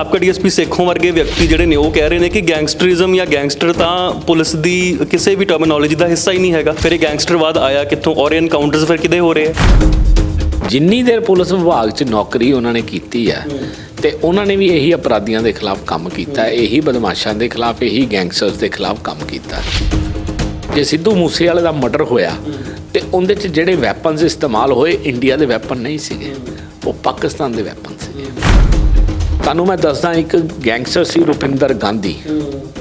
ਸਾਬਕਾ ਡੀਐਸਪੀ ਸੇਖੋਂ ਵਰਗੇ ਵਿਅਕਤੀ ਜਿਹੜੇ ਨੇ, ਉਹ ਕਹਿ ਰਹੇ ਨੇ ਕਿ ਗੈਂਗਸਟਰਿਜ਼ਮ ਜਾਂ ਗੈਂਗਸਟਰ ਤਾਂ ਪੁਲਿਸ ਦੀ ਕਿਸੇ ਵੀ ਟਰਮੀਨੋਲੋਜੀ ਦਾ ਹਿੱਸਾ ਹੀ ਨਹੀਂ ਹੈਗਾ। ਫਿਰ ਇਹ ਗੈਂਗਸਟਰਵਾਦ ਆਇਆ ਕਿੱਥੋਂ? ਔਰ ਐਨਕਾਊਂਟਰਸ ਫਿਰ ਕਿਦੇ ਹੋ ਰਹੇ ਆ? ਜਿੰਨੀ ਦੇਰ ਪੁਲਿਸ ਵਿਭਾਗ 'ਚ ਨੌਕਰੀ ਉਹਨਾਂ ਨੇ ਕੀਤੀ ਹੈ ਤੇ ਉਹਨਾਂ ਨੇ ਵੀ ਇਹੀ ਅਪਰਾਧੀਆਂ ਦੇ ਖਿਲਾਫ ਕੰਮ ਕੀਤਾ ਇਹੀ ਬਦਮਾਸ਼ਾਂ ਦੇ ਖਿਲਾਫ, ਇਹੀ ਗੈਂਗਸਟਰਸ ਦੇ ਖਿਲਾਫ ਕੰਮ ਕੀਤਾ ਜੇ ਸਿੱਧੂ ਮੂਸੇਵਾਲੇ ਦਾ ਮਰਡਰ ਹੋਇਆ ਤੇ ਉਹਦੇ 'ਚ ਜਿਹੜੇ ਵੈਪਨਸ ਇਸਤੇਮਾਲ ਹੋਏ, ਇੰਡੀਆ ਦੇ ਵੈਪਨ ਨਹੀਂ ਸੀਗੇ, ਉਹ ਪਾਕਿਸਤਾਨ ਦੇ ਵੈਪਨ ਸੀਗੇ ਤੁਹਾਨੂੰ ਮੈਂ ਦੱਸਦਾ ਇੱਕ ਗੈਂਗਸਟਰ ਸੀ ਰੁਪਿੰਦਰ ਗਾਂਧੀ।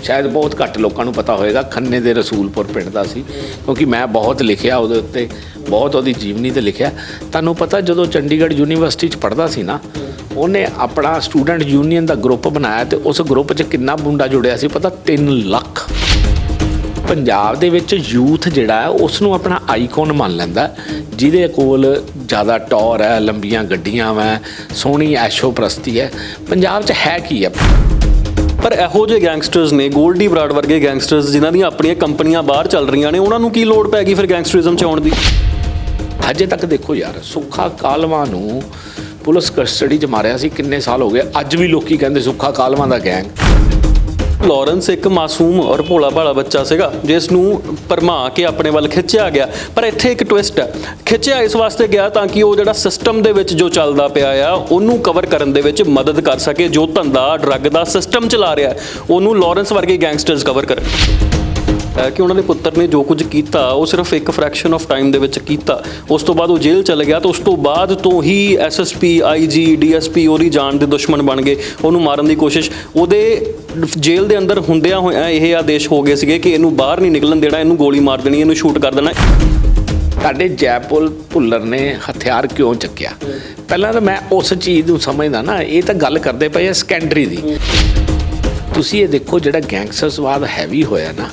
ਸ਼ਾਇਦ ਬਹੁਤ ਘੱਟ ਲੋਕਾਂ ਨੂੰ ਪਤਾ ਹੋਵੇਗਾ ਖੰਨੇ ਦੇ ਰਸੂਲਪੁਰ ਪਿੰਡ ਦਾ ਸੀ ਕਿਉਂਕਿ ਮੈਂ ਬਹੁਤ ਲਿਖਿਆ ਉਹਦੇ ਉੱਤੇ ਬਹੁਤ ਉਹਦੀ ਜੀਵਨੀ ਤੇ ਲਿਖਿਆ। ਤੁਹਾਨੂੰ ਪਤਾ ਜਦੋਂ ਚੰਡੀਗੜ੍ਹ ਯੂਨੀਵਰਸਿਟੀ 'ਚ ਪੜ੍ਹਦਾ ਸੀ ਨਾ ਉਹਨੇ ਆਪਣਾ ਸਟੂਡੈਂਟ ਯੂਨੀਅਨ ਦਾ ਗਰੁੱਪ ਬਣਾਇਆ ਤੇ ਉਸ ਗਰੁੱਪ 'ਚ ਕਿੰਨਾ ਮੁੰਡਾ ਜੁੜਿਆ ਸੀ ਪਤਾ 3 ਲੱਖ। ਪੰਜਾਬ ਦੇ ਵਿੱਚ ਯੂਥ ਜਿਹੜਾ ਹੈ ਉਸ ਨੂੰ ਆਪਣਾ ਆਈਕਨ ਮੰਨ ਲੈਂਦਾ ਹੈ, ਜਿਹਦੇ ਕੋਲ ਜ਼ਿਆਦਾ ਟੌਰ ਹੈ ਲੰਬੀਆਂ ਗੱਡੀਆਂ ਵੈ ਸੋਹਣੀ ਐਸ਼ੋ ਪ੍ਰਸਤੀ ਹੈ। ਪੰਜਾਬ 'ਚ ਹੈ ਕੀ ਹੈ? ਪਰ ਇਹੋ ਜਿਹੇ ਗੈਂਗਸਟਰਸ ਨੇ ਗੋਲਡੀ ਬਰਾਡ ਵਰਗੇ ਗੈਂਗਸਟਰਸ ਜਿਨ੍ਹਾਂ ਦੀਆਂ ਆਪਣੀਆਂ ਕੰਪਨੀਆਂ ਬਾਹਰ ਚੱਲ ਰਹੀਆਂ ਨੇ ਉਹਨਾਂ ਨੂੰ ਕੀ ਲੋੜ ਪੈ ਗਈ ਫਿਰ ਗੈਂਗਸਟਰਿਜ਼ਮ ਚ ਆਉਣ ਦੀ? ਹਜੇ ਤੱਕ ਦੇਖੋ ਯਾਰ ਸੁੱਖਾ ਕਾਲਵਾ ਨੂੰ ਪੁਲਿਸ ਕਸਟਡੀ 'ਚ ਮਾਰਿਆ ਸੀ ਕਿੰਨੇ ਸਾਲ ਹੋ ਗਏ? ਅੱਜ ਵੀ ਲੋਕੀ ਕਹਿੰਦੇ ਸੁੱਖਾ ਕਾਲਵਾ ਦਾ ਗੈਂਗ। ਲਾਰੈਂਸ ਇੱਕ ਮਾਸੂਮ ਔਰ ਭੋਲਾ ਭਾਲਾ ਬੱਚਾ ਸੀਗਾ, ਜਿਸ ਨੂੰ ਪਰਮਾ ਕੇ ਆਪਣੇ ਵੱਲ ਖਿੱਚਿਆ ਗਿਆ। ਪਰ ਇੱਥੇ ਇੱਕ ਟਵਿਸਟ ਹੈ। ਖਿੱਚਿਆ ਇਸ ਵਾਸਤੇ ਗਿਆ ਤਾਂ ਕਿ ਉਹ ਜਿਹੜਾ ਸਿਸਟਮ ਦੇ ਵਿੱਚ ਜੋ ਚੱਲਦਾ ਪਿਆ ਆ, ਉਹਨੂੰ ਕਵਰ ਕਰਨ ਦੇ ਵਿੱਚ ਮਦਦ ਕਰ ਸਕੇ, ਜੋ ਧੰਦਾ ਡਰੱਗ ਦਾ ਸਿਸਟਮ ਚਲਾ ਰਿਹਾ ਉਹਨੂੰ ਲਾਰੈਂਸ ਵਰਗੇ ਗੈਂਗਸਟਰਸ ਕਵਰ ਕਰਨ। ਕਿ ਉਹਨਾਂ ਦੇ ਪੁੱਤਰ ਨੇ ਜੋ ਕੁਝ ਕੀਤਾ, ਉਹ ਸਿਰਫ ਇੱਕ ਫ੍ਰੈਕਸ਼ਨ ਆਫ ਟਾਈਮ ਦੇ ਵਿੱਚ ਕੀਤਾ। ਉਸ ਤੋਂ ਬਾਅਦ ਉਹ ਜੇਲ੍ਹ ਚਲੇ ਗਿਆ ਤਾਂ ਉਸ ਤੋਂ ਬਾਅਦ ਤੋਂ ਹੀ ਐਸਐਸਪੀ ਆਈਜੀ ਡੀਐਸਪੀ ਉਹਦੀ ਜਾਨ ਦੇ ਦੁਸ਼ਮਣ ਬਣ ਗਏ, ਉਹਨੂੰ ਮਾਰਨ ਦੀ ਕੋਸ਼ਿਸ਼। ਉਹਦੇ ਜੇਲ੍ਹ ਦੇ ਅੰਦਰ ਹੁੰਦਿਆਂ ਹੋਇਆਂ ਇਹ ਆਦੇਸ਼ ਹੋ ਗਏ ਸੀਗੇ ਕਿ ਇਹਨੂੰ ਬਾਹਰ ਨਹੀਂ ਨਿਕਲਣ ਦੇਣਾ, ਇਹਨੂੰ ਗੋਲੀ ਮਾਰ ਦੇਣੀ, ਇਹਨੂੰ ਸ਼ੂਟ ਕਰ ਦੇਣਾ। ਸਾਡੇ ਜੈਪੁਲ ਭੁੱਲਰ ਨੇ ਹਥਿਆਰ ਕਿਉਂ ਚੱਕਿਆ? ਪਹਿਲਾਂ ਤਾਂ ਮੈਂ ਉਸ ਚੀਜ਼ ਨੂੰ ਸਮਝਦਾ ਨਾ, ਇਹ ਤਾਂ ਗੱਲ ਕਰਦੇ ਪਏ ਆ ਸਕੈਂਡਰੀ ਦੀ। ਤੁਸੀਂ ਇਹ ਦੇਖੋ ਜਿਹੜਾ ਗੈਂਗਸਟਰਸਵਾਦ ਹੈਵੀ ਹੋਇਆ ਨਾ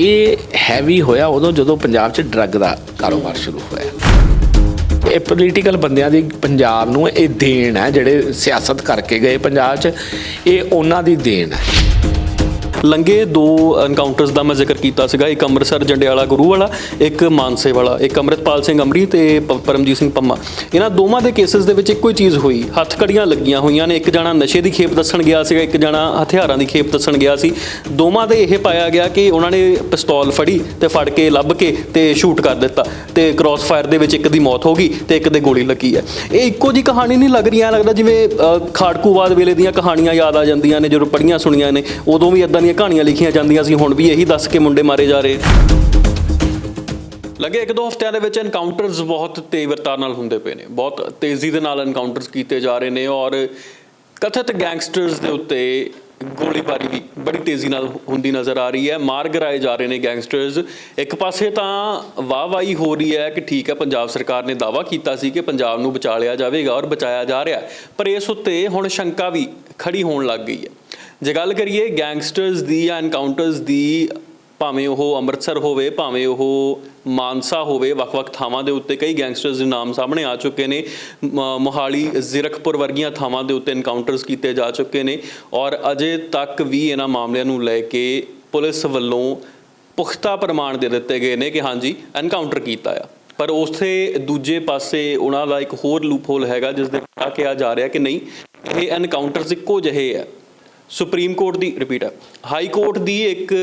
ਇਹ ਹੈਵੀ ਹੋਇਆ ਉਦੋਂ ਜਦੋਂ ਪੰਜਾਬ 'ਚ ਡਰੱਗ ਦਾ ਕਾਰੋਬਾਰ ਸ਼ੁਰੂ ਹੋਇਆ। ਇਹ ਪੋਲੀਟੀਕਲ ਬੰਦਿਆਂ ਦੀ ਪੰਜਾਬ ਨੂੰ ਇਹ ਦੇਣ ਹੈ, ਜਿਹੜੇ ਸਿਆਸਤ ਕਰਕੇ ਗਏ ਪੰਜਾਬ 'ਚ, ਇਹ ਉਹਨਾਂ ਦੀ ਦੇਣ ਹੈ। ਲੰਗੇ ਦੋ ਐਨਕਾਊਂਟਰਸ ਦਾ ਮੈਂ ਜ਼ਿਕਰ ਕੀਤਾ ਸੀਗਾ। ਇੱਕ ਅੰਮ੍ਰਿਤਸਰ ਜੰਡਿਆਲਾ ਗੁਰੂ ਵਾਲਾ ਇੱਕ ਮਾਨਸੇ ਵਾਲਾ ਇੱਕ ਅੰਮ੍ਰਿਤਪਾਲ ਸਿੰਘ ਅਮਰੀ ਤੇ ਪ- ਪਰਮਜੀਤ ਸਿੰਘ ਪੰਮਾ। ਇਹਨਾਂ ਦੋਵਾਂ ਦੇ ਕੇਸਿਸ ਦੇ ਵਿੱਚ ਇੱਕੋ ਹੀ ਚੀਜ਼ ਹੋਈ। ਹੱਥ ਕੜੀਆਂ ਲੱਗੀਆਂ ਹੋਈਆਂ ਨੇ। ਇੱਕ ਜਣਾ ਨਸ਼ੇ ਦੀ ਖੇਪ ਦੱਸਣ ਗਿਆ ਸੀਗਾ ਇੱਕ ਜਣਾ ਹਥਿਆਰਾਂ ਦੀ ਖੇਪ ਦੱਸਣ ਗਿਆ ਸੀ। ਦੋਵਾਂ ਦੇ ਇਹ ਪਾਇਆ ਗਿਆ ਕਿ ਉਹਨਾਂ ਨੇ ਪਿਸਤੌਲ ਫੜੀ ਤੇ ਫੜ ਕੇ ਲੱਭ ਕੇ ਤੇ ਸ਼ੂਟ ਕਰ ਦਿੱਤਾ ਤੇ ਕ੍ਰਾਸ ਫਾਇਰ ਦੇ ਵਿੱਚ ਇੱਕ ਦੀ ਮੌਤ ਹੋ ਗਈ ਤੇ ਇੱਕ ਦੇ ਗੋਲੀ ਲੱਗੀ ਹੈ। ਇਹ ਇੱਕੋ ਜੀ ਕਹਾਣੀ ਨਹੀਂ ਲੱਗ ਰਹੀ। ਐ ਲੱਗਦਾ ਜਿਵੇਂ ਅ, ਖਾੜਕੂਵਾਦ ਵੇਲੇ ਦੀਆਂ ਕਹਾਣੀਆਂ ਯਾਦ ਆ ਜਾਂਦੀਆਂ ਨੇ ਜਦੋਂ ਪੜ੍ਹੀਆਂ ਸੁਣੀਆਂ ਨੇ ਉਦੋਂ ਵੀ ਇਦਾਂ ਦੀਆਂ ਕਹਾਣੀਆਂ ਲਿਖੀਆਂ ਜਾਂਦੀਆਂ ਸੀ, ਹੁਣ ਵੀ ਇਹੀ ਦੱਸ ਕੇ ਮੁੰਡੇ ਮਾਰੇ ਜਾ ਰਹੇ ਲੱਗੇ ਇੱਕ ਦੋ ਹਫ਼ਤਿਆਂ ਦੇ ਵਿੱਚ ਐਨਕਾਊਂਟਰਸ ਬਹੁਤ ਤੇਜ਼ਰਤਾ ਨਾਲ ਹੁੰਦੇ ਪਏ ਨੇ, ਬਹੁਤ ਤੇਜ਼ੀ ਦੇ ਨਾਲ ਐਨਕਾਊਂਟਰਸ ਕੀਤੇ ਜਾ ਰਹੇ ਨੇ ਔਰ ਕਥਿਤ ਗੈਂਗਸਟਰਸ ਦੇ ਉੱਤੇ ਗੋਲੀਬਾਰੀ ਵੀ ਬੜੀ ਤੇਜ਼ੀ ਨਾਲ ਹੁੰਦੀ ਨਜ਼ਰ ਆ ਰਹੀ ਹੈ, ਮਾਰ ਗਿਰਾਏ ਜਾ ਰਹੇ ਨੇ ਗੈਂਗਸਟਰਸ ਇੱਕ ਪਾਸੇ ਤਾਂ ਵਾਹਵਾਈ ਹੋ ਰਹੀ ਹੈ ਕਿ ਠੀਕ ਹੈ, ਪੰਜਾਬ ਸਰਕਾਰ ਨੇ ਦਾਅਵਾ ਕੀਤਾ ਸੀ ਕਿ ਪੰਜਾਬ ਨੂੰ ਬਚਾ ਲਿਆ ਜਾਵੇਗਾ ਔਰ ਬਚਾਇਆ ਜਾ ਰਿਹਾ ਪਰ ਇਸ ਉੱਤੇ ਹੁਣ ਸ਼ੰਕਾ ਵੀ ਖੜੀ ਹੋਣ ਲੱਗ ਗਈ ਹੈ। ਜੇ ਗੱਲ ਕਰੀਏ ਗੈਂਗਸਟਰਸ ਦੀ ਜਾਂ ਐਨਕਾਊਂਟਰਸ ਦੀ, ਭਾਵੇਂ ਉਹ ਅੰਮ੍ਰਿਤਸਰ ਹੋਵੇ, ਭਾਵੇਂ ਉਹ ਮਾਨਸਾ ਹੋਵੇ, ਵੱਖ-ਵੱਖ ਥਾਵਾਂ ਦੇ ਉੱਤੇ ਕਈ ਗੈਂਗਸਟਰਸ ਦੇ ਨਾਮ ਸਾਹਮਣੇ ਆ ਚੁੱਕੇ ਨੇ। ਮ- ਮੋਹਾਲੀ, ਜ਼ੀਰਕਪੁਰ ਵਰਗੀਆਂ ਥਾਵਾਂ ਦੇ ਉੱਤੇ ਐਨਕਾਊਂਟਰਸ ਕੀਤੇ ਜਾ ਚੁੱਕੇ ਨੇ ਔਰ ਅਜੇ ਤੱਕ ਵੀ ਇਹਨਾਂ ਮਾਮਲਿਆਂ ਨੂੰ ਲੈ ਕੇ ਪੁਲਿਸ ਵੱਲੋਂ ਪੁਖਤਾ ਪ੍ਰਮਾਣ ਦੇ ਦਿੱਤੇ ਗਏ ਨੇ ਕਿ ਹਾਂਜੀ ਐਨਕਾਊਂਟਰ ਕੀਤਾ ਆ। ਪਰ ਉਸੇ ਦੂਜੇ ਪਾਸੇ ਉਹਨਾਂ ਦਾ ਇੱਕ ਹੋਰ ਲੂਪਹੋਲ ਹੈਗਾ, ਜਿਸ ਦੇ ਕਿਹਾ ਜਾ ਰਿਹਾ ਕਿ ਨਹੀਂ, ਇਹ ਐਨਕਾਊਂਟਰਸ ਇੱਕੋ ਜਿਹੇ ਆ। ਸੁਪਰੀਮ ਕੋਰਟ ਦੀ ਰਿਪੀਟ ਹੈ, ਹਾਈ ਕੋਰਟ ਦੀ ਇੱਕ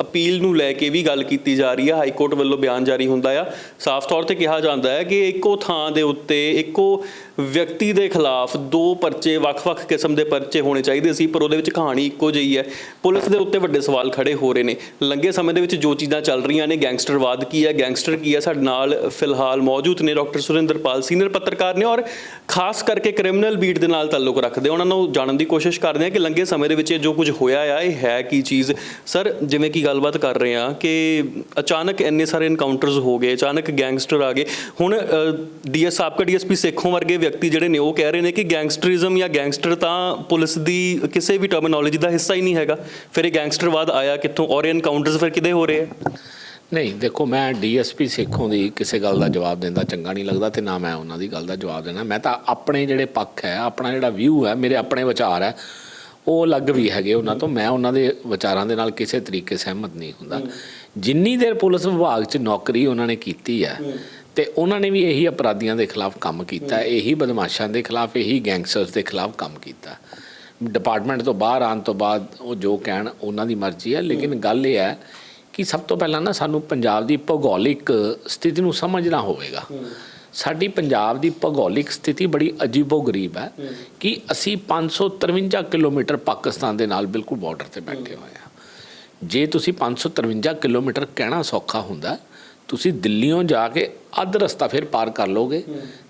ਅਪੀਲ ਨੂੰ ਲੈ ਕੇ ਵੀ ਗੱਲ ਕੀਤੀ ਜਾ ਰਹੀ ਹੈ, ਹਾਈ ਕੋਰਟ ਵੱਲੋਂ ਬਿਆਨ ਜਾਰੀ ਹੁੰਦਾ ਆ। ਸਾਫ਼ ਤੌਰ ਤੇ ਕਿਹਾ ਜਾਂਦਾ ਹੈ ਕਿ ਇੱਕੋ ਥਾਂ ਦੇ ਉੱਤੇ, ਇੱਕੋ ਵਿਅਕਤੀ ਦੇ ਖਿਲਾਫ ਦੋ ਪਰਚੇ, ਵੱਖ-ਵੱਖ ਕਿਸਮ ਦੇ ਪਰਚੇ ਹੋਣੇ ਚਾਹੀਦੇ ਸੀ, ਪਰ ਉਹਦੇ ਵਿੱਚ ਕਹਾਣੀ ਇੱਕੋ ਜਿਹੀ ਹੈ। ਪੁਲਿਸ ਦੇ ਉੱਤੇ ਵੱਡੇ ਸਵਾਲ ਖੜੇ ਹੋ ਰਹੇ ਨੇ। ਲੰਗੇ ਸਮੇਂ ਦੇ ਵਿੱਚ ਜੋ ਚੀਜ਼ਾਂ ਚੱਲ ਰਹੀਆਂ ਨੇ, ਗੈਂਗਸਟਰਵਾਦ ਕੀ ਹੈ, ਗੈਂਗਸਟਰ ਕੀ ਹੈ, ਸਾਡੇ ਨਾਲ ਫਿਲਹਾਲ ਮੌਜੂਦ ਨੇ ਡਾਕਟਰ ਸੁਰਿੰਦਰਪਾਲ, ਸੀਨੀਅਰ ਪੱਤਰਕਾਰ ਨੇ, ਔਰ ਖਾਸ ਕਰਕੇ ਕ੍ਰਿਮੀਨਲ ਬੀਟ ਦੇ ਨਾਲ ਤਾਲੁਕ ਰੱਖਦੇ। ਉਹਨਾਂ ਨੂੰ ਜਾਣਨ ਦੀ ਕੋਸ਼ਿਸ਼ ਕਰਦੇ ਹਾਂ ਕਿ ਲੰਗੇ ਸਮੇਂ ਦੇ ਵਿੱਚ ਇਹ ਜੋ ਕੁਝ ਹੋਇਆ ਆ, ਇਹ ਹੈ ਕੀ ਚੀਜ਼? ਸਰ, ਜਿਵੇਂ ਕਿ ਗੱਲਬਾਤ ਕਰ ਰਹੇ ਆ ਕਿ ਅਚਾਨਕ ਇੰਨੇ ਸਾਰੇ ਐਨਕਾਊਂਟਰਸ ਹੋ ਗਏ, ਅਚਾਨਕ ਗੈਂਗਸਟਰ ਆ ਗਏ। ਹੁਣ ਡੀਐਸ ਸਾਬਕਾ ਡੀਐਸਪੀ ਸੇਖੋਂ ਵਰਗੇ ਵਿਅਕਤੀ ਜਿਹੜੇ ਨੇ ਉਹ ਕਹਿ ਰਹੇ ਨੇ ਕਿ ਗੈਂਗਸਟਰਿਜ਼ਮ ਜਾਂ ਗੈਂਗਸਟਰ ਤਾਂ ਪੁਲਿਸ ਦੀ ਕਿਸੇ ਵੀ ਟਰਮੀਨੋਲੋਜੀ ਦਾ ਹਿੱਸਾ ਹੀ ਨਹੀਂ ਹੈਗਾ। ਫਿਰ ਇਹ ਗੈਂਗਸਟਰਵਾਦ ਆਇਆ ਕਿੱਥੋਂ? ਔਰ ਐਨਕਾਊਂਟਰਸ ਫਿਰ ਕਿਦੇ ਹੋ ਰਹੇ ਆ? ਨਹੀਂ ਦੇਖੋ ਮੈਂ ਡੀਐਸਪੀ ਸੇਖੋਂ ਦੀ ਕਿਸੇ ਗੱਲ ਦਾ ਜਵਾਬ ਦਿੰਦਾ ਚੰਗਾ ਨਹੀਂ ਲੱਗਦਾ ਤੇ ਨਾ ਮੈਂ ਉਹਨਾਂ ਦੀ ਗੱਲ ਦਾ ਜਵਾਬ ਦੇਣਾ। ਮੈਂ ਤਾਂ ਆਪਣੇ ਜਿਹੜੇ ਪੱਖ ਹੈ ਆਪਣਾ ਜਿਹੜਾ ਵਿਊ ਹੈ ਮੇਰੇ ਆਪਣੇ ਵਿਚਾਰ ਹੈ ਉਹ ਅਲੱਗ ਵੀ ਹੈਗੇ ਉਹਨਾਂ ਤੋਂ। ਮੈਂ ਉਹਨਾਂ ਦੇ ਵਿਚਾਰਾਂ ਦੇ ਨਾਲ ਕਿਸੇ ਤਰੀਕੇ ਸਹਿਮਤ ਨਹੀਂ ਹੁੰਦਾ। ਜਿੰਨੀ ਦੇਰ ਪੁਲਿਸ ਵਿਭਾਗ 'ਚ ਨੌਕਰੀ ਉਹਨਾਂ ਨੇ ਕੀਤੀ ਹੈ। ਤੇ ਉਹਨਾਂ ਨੇ ਵੀ ਇਹੀ ਅਪਰਾਧੀਆਂ ਦੇ ਖਿਲਾਫ ਕੰਮ ਕੀਤਾ ਇਹੀ ਬਦਮਾਸ਼ਾਂ ਦੇ ਖਿਲਾਫ ਇਹੀ ਗੈਂਗਸਟਰਸ ਦੇ ਖਿਲਾਫ ਕੰਮ ਕੀਤਾ। ਡਿਪਾਰਟਮੈਂਟ ਤੋਂ ਬਾਹਰ ਆਉਣ ਤੋਂ ਬਾਅਦ ਉਹ ਜੋ ਕਹਿਣ ਉਹਨਾਂ ਦੀ ਮਰਜ਼ੀ ਹੈ ਲੇਕਿਨ ਗੱਲ ਇਹ ਹੈ ਕਿ ਸਭ ਤੋਂ ਪਹਿਲਾਂ ਨਾ ਸਾਨੂੰ ਪੰਜਾਬ ਦੀ ਭੂਗੋਲਿਕ ਸਥਿਤੀ ਨੂੰ ਸਮਝਣਾ ਹੋਵੇਗਾ। ਸਾਡੀ ਪੰਜਾਬ ਦੀ ਭੂਗੋਲਿਕ ਸਥਿਤੀ ਬੜੀ ਅਜੀਬੋ-ਗਰੀਬ ਹੈ ਕਿ ਅਸੀਂ 553 ਕਿਲੋਮੀਟਰ ਪਾਕਿਸਤਾਨ ਦੇ ਨਾਲ ਬਿਲਕੁਲ ਬਾਰਡਰ ਤੇ ਬੈਠੇ ਹੋਏ ਹਾਂ। ਜੇ ਤੁਸੀਂ 553 ਕਿਲੋਮੀਟਰ ਕਹਿਣਾ ਸੌਖਾ ਹੁੰਦਾ ਤੁਸੀਂ ਦਿੱਲੀੋਂ ਜਾ ਕੇ ਅੱਧ ਰਸਤਾ ਫਿਰ ਪਾਰ ਕਰ ਲੋਗੇ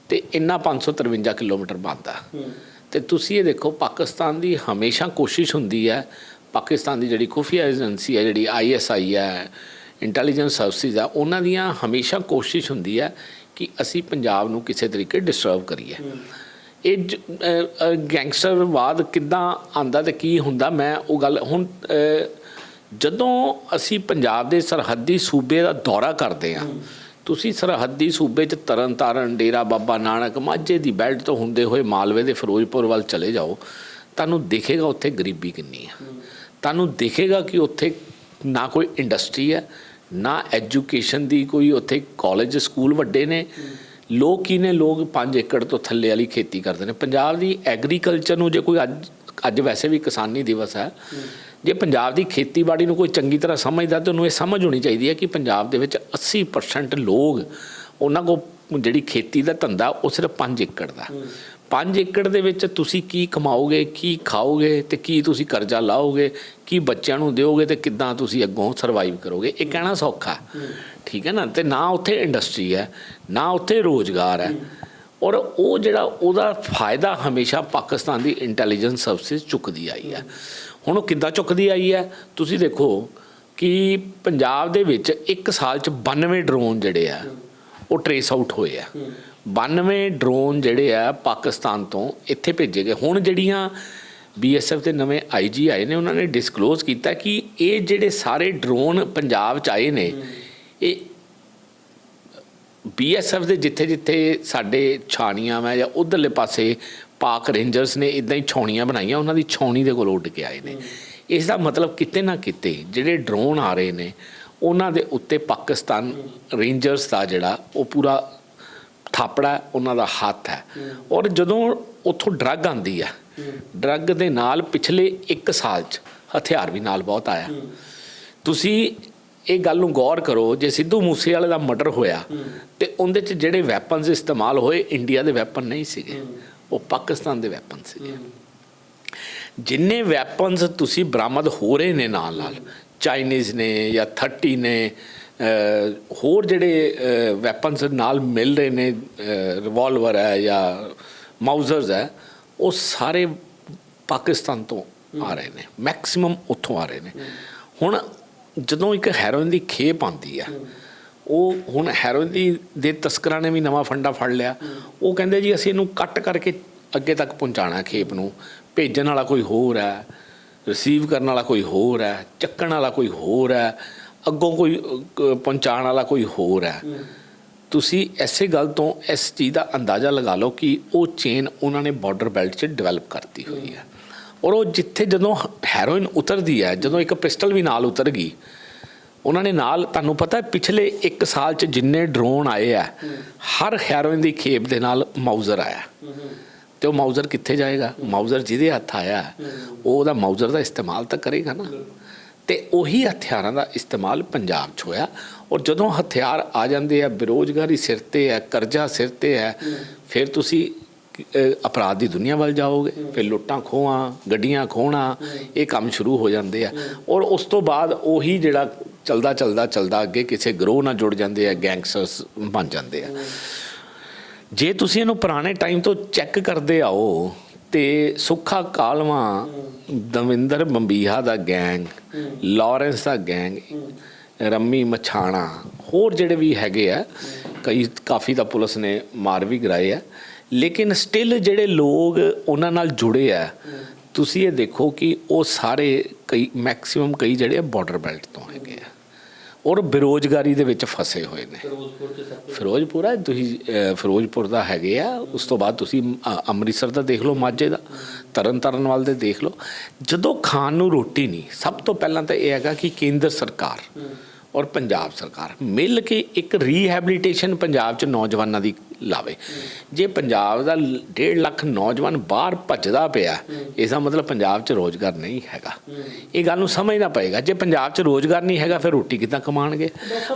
ਤੇ ਇੰਨਾ 553 ਕਿਲੋਮੀਟਰ ਬਣਦਾ ਤੇ ਤੁਸੀਂ ਇਹ ਦੇਖੋ ਪਾਕਿਸਤਾਨ ਦੀ ਹਮੇਸ਼ਾ ਕੋਸ਼ਿਸ਼ ਹੁੰਦੀ ਹੈ ਪਾਕਿਸਤਾਨ ਦੀ ਜਿਹੜੀ ਖੁਫੀਆ ਏਜੰਸੀ ਹੈ ਜਿਹੜੀ ਆਈਐਸਆਈ ਹੈ ਇੰਟੈਲੀਜੈਂਸ ਸਰਵਿਸਿਜ਼ ਆ ਉਹਨਾਂ ਦੀਆਂ ਹਮੇਸ਼ਾ ਕੋਸ਼ਿਸ਼ ਹੁੰਦੀ ਹੈ ਕਿ ਅਸੀਂ ਪੰਜਾਬ ਨੂੰ ਕਿਸੇ ਤਰੀਕੇ ਡਿਸਟਰਬ ਕਰੀਏ। ਇਹ ਗੈਂਗਸਟਰਵਾਦ ਕਿੱਦਾਂ ਆਂਦਾ ਤੇ ਕੀ ਹੁੰਦਾ ਮੈਂ ਉਹ ਗੱਲ ਹੁਣ ਜਦੋਂ ਅਸੀਂ ਪੰਜਾਬ ਦੇ ਸਰਹੱਦੀ ਸੂਬੇ ਦਾ ਦੌਰਾ ਕਰਦੇ ਹਾਂ, ਤੁਸੀਂ ਸਰਹੱਦੀ ਸੂਬੇ 'ਚ ਤਰਨਤਾਰਨ, ਡੇਰਾ ਬਾਬਾ ਨਾਨਕ, ਮਾਝੇ ਦੀ ਬੈਲਟ ਤੋਂ ਹੁੰਦੇ ਹੋਏ ਮਾਲਵੇ ਦੇ ਫਿਰੋਜ਼ਪੁਰ ਵੱਲ ਚਲੇ ਜਾਓ, ਤੁਹਾਨੂੰ ਦਿਖੇਗਾ ਉੱਥੇ ਗਰੀਬੀ ਕਿੰਨੀ ਹੈ। ਤੁਹਾਨੂੰ ਦਿਖੇਗਾ ਕਿ ਉੱਥੇ ਨਾ ਕੋਈ ਇੰਡਸਟਰੀ ਹੈ, ਨਾ ਐਜੂਕੇਸ਼ਨ ਦੀ ਕੋਈ ਉੱਥੇ ਕਾਲਜ, ਸਕੂਲ ਵੱਡੇ ਨੇ। ਲੋਕ ਕੀ ਨੇ? ਲੋਕ 5 ਏਕੜ ਤੋਂ ਥੱਲੇ ਵਾਲੀ ਖੇਤੀ ਕਰਦੇ ਨੇ। ਪੰਜਾਬ ਦੀ ਐਗਰੀਕਲਚਰ ਨੂੰ ਜੇ ਕੋਈ ਅੱਜ ਅੱਜ ਵੈਸੇ ਵੀ ਕਿਸਾਨੀ ਦਿਵਸ ਹੈ ਜੇ ਪੰਜਾਬ ਦੀ ਖੇਤੀਬਾੜੀ ਨੂੰ ਕੋਈ ਚੰਗੀ ਤਰ੍ਹਾਂ ਸਮਝਦਾ ਤਾਂ ਉਹਨੂੰ ਇਹ ਸਮਝ ਹੋਣੀ ਚਾਹੀਦੀ ਹੈ ਕਿ ਪੰਜਾਬ ਦੇ ਵਿੱਚ 80% ਲੋਕ ਉਹਨਾਂ ਕੋ ਜਿਹੜੀ ਖੇਤੀ ਦਾ ਧੰਦਾ ਉਹ ਸਿਰਫ 5 ਏਕੜ ਦਾ। 5 ਏਕੜ ਦੇ ਵਿੱਚ ਤੁਸੀਂ ਕੀ ਕਮਾਓਗੇ ਕੀ ਖਾਓਗੇ ਤੇ ਕੀ ਤੁਸੀਂ ਕਰਜ਼ਾ ਲਾਓਗੇ ਕੀ ਬੱਚਿਆਂ ਨੂੰ ਦਿਓਗੇ ਤੇ ਕਿੱਦਾਂ ਤੁਸੀਂ ਅੱਗੋਂ ਸਰਵਾਈਵ ਕਰੋਗੇ ਇਹ ਕਹਿਣਾ ਸੌਖਾ। ਠੀਕ ਹੈ ਨਾ? ਤੇ ਨਾ ਉੱਥੇ ਇੰਡਸਟਰੀ ਹੈ ਨਾ ਉੱਥੇ ਰੋਜ਼ਗਾਰ ਹੈ। ਔਰ ਉਹ ਜਿਹੜਾ ਉਹਦਾ ਫਾਇਦਾ ਹਮੇਸ਼ਾ ਪਾਕਿਸਤਾਨ ਦੀ ਇੰਟੈਲੀਜੈਂਸ ਸਰਵਿਸ ਚੁੱਕਦੀ ਆਈ ਹੈ। ਹੁਣ ਉਹ ਕਿੱਦਾਂ ਚੁੱਕਦੀ ਆਈ ਹੈ? ਤੁਸੀਂ ਦੇਖੋ ਕਿ ਪੰਜਾਬ ਦੇ ਵਿੱਚ ਇੱਕ ਸਾਲ ਚ 92 ਡਰੋਨ ਜਿਹੜੇ ਆ ਉਹ ਟਰੇਸ ਆਊਟ ਹੋਏ ਆ। 92 ਡਰੋਨ ਜਿਹੜੇ ਆ ਪਾਕਿਸਤਾਨ ਤੋਂ ਇੱਥੇ ਭੇਜੇ ਗਏ। ਹੁਣ ਜਿਹੜੀਆਂ ਬੀਐਸਐਫ ਦੇ ਨਵੇਂ ਆਈਜੀ ਆਏ ਨੇ ਉਹਨਾਂ ਨੇ ਡਿਸਕਲੋਜ਼ ਕੀਤਾ ਕਿ ਇਹ ਜਿਹੜੇ ਸਾਰੇ ਡਰੋਨ ਪੰਜਾਬ ਚ ਆਏ ਨੇ ਇਹ ਬੀਐਸਐਫ ਦੇ ਜਿੱਥੇ ਜਿੱਥੇ ਸਾਡੇ ਛਾਣੀਆਂ ਮੈਂ ਜਾਂ ਉਧਰਲੇ ਪਾਸੇ ਪਾਕ ਰੇਂਜਰਸ ਨੇ ਇਦਾਂ ਹੀ ਛਾਉਣੀਆਂ ਬਣਾਈਆਂ, ਉਹਨਾਂ ਦੀ ਛਾਉਣੀ ਦੇ ਕੋਲ ਉੱਡ ਕੇ ਆਏ ਨੇ। ਇਸ ਦਾ ਮਤਲਬ ਕਿਤੇ ਨਾ ਕਿਤੇ ਜਿਹੜੇ ਡਰੋਨ ਆ ਰਹੇ ਨੇ, ਉਹਨਾਂ ਦੇ ਉੱਤੇ ਪਾਕਿਸਤਾਨ ਰੇਂਜਰਸ ਦਾ ਜਿਹੜਾ ਉਹ ਪੂਰਾ ਥਾਪੜਾ ਉਹਨਾਂ ਦਾ ਹੱਥ ਹੈ। ਔਰ ਜਦੋਂ ਉੱਥੋਂ ਡਰੱਗ ਆਂਦੀ ਹੈ, ਡਰੱਗ ਦੇ ਨਾਲ ਪਿਛਲੇ 1 ਸਾਲ ਚ ਹਥਿਆਰ ਵੀ ਨਾਲ ਬਹੁਤ ਆਇਆ। ਤੁਸੀਂ ਇਹ ਗੱਲ ਨੂੰ ਗੌਰ ਕਰੋ, ਜੇ ਸਿੱਧੂ ਮੂਸੇਵਾਲੇ ਦਾ ਮਰਡਰ ਹੋਇਆ, ਤੇ ਉਹਦੇ ਚ ਜਿਹੜੇ ਵੈਪਨਸ ਇਸਤੇਮਾਲ ਹੋਏ ਇੰਡੀਆ ਦੇ ਵੈਪਨ ਨਹੀਂ ਸੀਗੇ। ਉਹ ਪਾਕਿਸਤਾਨ ਦੇ ਵੈਪਨ ਸੀਗੇ। ਜਿੰਨੇ ਵੈਪਨਸ ਤੁਸੀਂ ਬਰਾਮਦ ਹੋ ਰਹੇ ਨੇ ਨਾਲ ਨਾਲ ਚਾਈਨੀਜ਼ ਨੇ ਜਾਂ 30 ਨੇ ਹੋਰ ਜਿਹੜੇ ਵੈਪਨਸ ਨਾਲ ਮਿਲ ਰਹੇ ਨੇ ਰਿਵਾਲਵਰ ਹੈ ਜਾਂ ਮਾਊਜ਼ਰਸ ਹੈ ਉਹ ਸਾਰੇ ਪਾਕਿਸਤਾਨ ਤੋਂ ਆ ਰਹੇ ਨੇ। ਮੈਕਸਿਮਮ ਉੱਥੋਂ ਆ ਰਹੇ ਨੇ। ਹੁਣ ਜਦੋਂ ਇੱਕ ਹੈਰੋਇਨ ਦੀ ਖੇਪ ਆਉਂਦੀ ਆ ਉਹ ਹੁਣ ਹੈਰੋਇਨ ਦੀ ਦੇ ਤਸਕਰਾਂ ਨੇ ਵੀ ਨਵਾਂ ਫੰਡਾ ਫੜ ਲਿਆ। ਉਹ ਕਹਿੰਦੇ ਜੀ ਅਸੀਂ ਇਹਨੂੰ ਕੱਟ ਕਰਕੇ ਅੱਗੇ ਤੱਕ ਪਹੁੰਚਾਣਾ ਖੇਪ ਨੂੰ। ਭੇਜਣ ਵਾਲਾ ਕੋਈ ਹੋਰ ਹੈ ਰਿਸੀਵ ਕਰਨ ਵਾਲਾ ਕੋਈ ਹੋਰ ਹੈ ਚੱਕਣ ਵਾਲਾ ਕੋਈ ਹੋਰ ਹੈ ਅੱਗੋਂ ਕੋਈ ਅਹ, ਪਹੁੰਚਾਉਣ ਵਾਲਾ ਕੋਈ ਹੋਰ ਹੈ। ਤੁਸੀਂ ਐਸੇ ਗੱਲ ਤੋਂ ਇਸ ਚੀਜ਼ ਦਾ ਅੰਦਾਜ਼ਾ ਲਗਾ ਲਓ ਕਿ ਉਹ ਚੇਨ ਉਹਨਾਂ ਨੇ ਬਾਰਡਰ ਬੈਲਟ 'ਚ ਡਿਵੈਲਪ ਕਰਤੀ ਹੋਈ ਹੈ। ਔਰ ਉਹ ਜਿੱਥੇ ਜਦੋਂ ਹੈਰੋਇਨ ਉਤਰਦੀ ਹੈ ਜਦੋਂ ਇੱਕ ਪਿਸਟਲ ਵੀ ਨਾਲ ਉਤਰ ਗਈ ਉਹਨਾਂ ਨੇ ਨਾਲ, ਤੁਹਾਨੂੰ ਪਤਾ ਪਿਛਲੇ 1 ਸਾਲ 'ਚ ਜਿੰਨੇ ਡਰੋਨ ਆਏ ਆ, ਹਰ ਹੈਰੋਇਨ ਦੀ ਖੇਪ ਦੇ ਨਾਲ ਮਾਊਜ਼ਰ ਆਇਆ। ਤੇ ਉਹ ਮਾਊਜ਼ਰ ਕਿੱਥੇ ਜਾਏਗਾ? ਮਾਊਜ਼ਰ ਜਿਹਦੇ ਹੱਥ ਆਇਆ, ਉਹ ਉਹਦਾ ਮਾਊਜ਼ਰ ਦਾ ਇਸਤੇਮਾਲ ਤਾਂ ਕਰੇਗਾ ਨਾ। ਤੇ ਉਹੀ ਹਥਿਆਰਾਂ ਦਾ ਇਸਤੇਮਾਲ ਪੰਜਾਬ 'ਚ ਹੋਇਆ। ਔਰ ਜਦੋਂ ਹਥਿਆਰ ਆ ਜਾਂਦੇ ਆ, ਬੇਰੋਜ਼ਗਾਰੀ ਸਿਰ ਤੇ ਹੈ, ਕਰਜ਼ਾ ਸਿਰ ਤੇ ਹੈ, ਫਿਰ ਤੁਸੀਂ ਅਪਰਾਧ ਦੀ ਦੁਨੀਆ ਵੱਲ ਜਾਓਗੇ। ਫਿਰ ਲੁੱਟਾਂ ਖੋਹਾਂ, ਗੱਡੀਆਂ ਖੋਹਣਾ, ਇਹ ਕੰਮ ਸ਼ੁਰੂ ਹੋ ਜਾਂਦੇ ਆ। ਔਰ ਉਸ ਤੋਂ ਬਾਅਦ ਉਹੀ ਜਿਹੜਾ ਚਲਦਾ ਚਲਦਾ ਚਲਦਾ ਅੱਗੇ ਕਿਸੇ ਗਰੋਹ ਨਾਲ ਜੁੜ ਜਾਂਦੇ ਆ, ਗੈਂਗਸਟਰਸ ਬਣ ਜਾਂਦੇ ਆ। ਜੇ ਤੁਸੀਂ ਇਹਨੂੰ ਪੁਰਾਣੇ ਟਾਈਮ ਤੋਂ ਚੈੱਕ ਕਰਦੇ ਆਓ ਤੇ ਸੁੱਖਾ ਕਾਲਵਾ, ਦਵਿੰਦਰ ਬੰਬੀਹਾ ਦਾ ਗੈਂਗ, ਲਾਰੈਂਸ ਦਾ ਗੈਂਗ, ਰੰਮੀ ਮਛਾਣਾ, ਹੋਰ ਜਿਹੜੇ ਵੀ ਹੈਗੇ ਆ, ਕਈ ਕਾਫੀ ਤਾਂ ਪੁਲਿਸ ਨੇ ਮਾਰ ਵੀ ਗਰਾਏ ਆ। ਲੇਕਿਨ ਸਟਿਲ ਜਿਹੜੇ ਲੋਕ ਉਹਨਾਂ ਨਾਲ ਜੁੜੇ ਆ, ਤੁਸੀਂ ਇਹ ਦੇਖੋ ਕਿ ਉਹ ਸਾਰੇ ਕਈ ਮੈਕਸਿਮਮ ਕਈ ਜਿਹੜੇ ਆ ਬਾਰਡਰ ਬੈਲਟ ਤੋਂ ਹੈਗੇ ਆ। ਔਰ ਬੇਰੋਜ਼ਗਾਰੀ ਦੇ ਵਿੱਚ ਫਸੇ ਹੋਏ ਨੇ। ਫਿਰੋਜ਼ਪੁਰ ਚ ਸਭ ਫਿਰੋਜ਼ਪੁਰ ਹੈ ਤੁਸੀਂ ਫਿਰੋਜ਼ਪੁਰ ਦਾ ਹੈਗੇ ਆ ਉਸ ਤੋਂ ਬਾਅਦ ਤੁਸੀਂ ਅ, ਅੰਮ੍ਰਿਤਸਰ ਦਾ ਦੇਖ ਲਓ ਮਾਝੇ ਦਾ ਤਰਨ ਤਾਰਨ ਵਾਲ ਦੇ ਦੇਖ ਲਓ। ਜਦੋਂ ਖਾਣ ਨੂੰ ਰੋਟੀ ਨਹੀਂ ਸਭ ਤੋਂ ਪਹਿਲਾਂ ਤਾਂ ਇਹ ਹੈਗਾ ਕਿ ਕੇਂਦਰ ਸਰਕਾਰ ਔਰ ਪੰਜਾਬ ਸਰਕਾਰ ਮਿਲ ਕੇ ਇੱਕ ਰੀਹੈਬਿਲਿਟੇਸ਼ਨ ਪੰਜਾਬ 'ਚ ਨੌਜਵਾਨਾਂ ਦੀ ਲਾਵੇ। ਜੇ ਪੰਜਾਬ ਦਾ 1.5 ਲੱਖ ਨੌਜਵਾਨ ਬਾਹਰ ਭੱਜਦਾ ਪਿਆ ਇਸ ਦਾ ਮਤਲਬ ਪੰਜਾਬ 'ਚ ਰੋਜ਼ਗਾਰ ਨਹੀਂ ਹੈਗਾ। ਇਹ ਗੱਲ ਨੂੰ ਸਮਝਣਾ ਪਏਗਾ। ਜੇ ਪੰਜਾਬ 'ਚ ਰੋਜ਼ਗਾਰ ਨਹੀਂ ਹੈਗਾ, ਫਿਰ ਰੋਟੀ ਕਿੱਦਾਂ ਕਮਾਣਗੇ?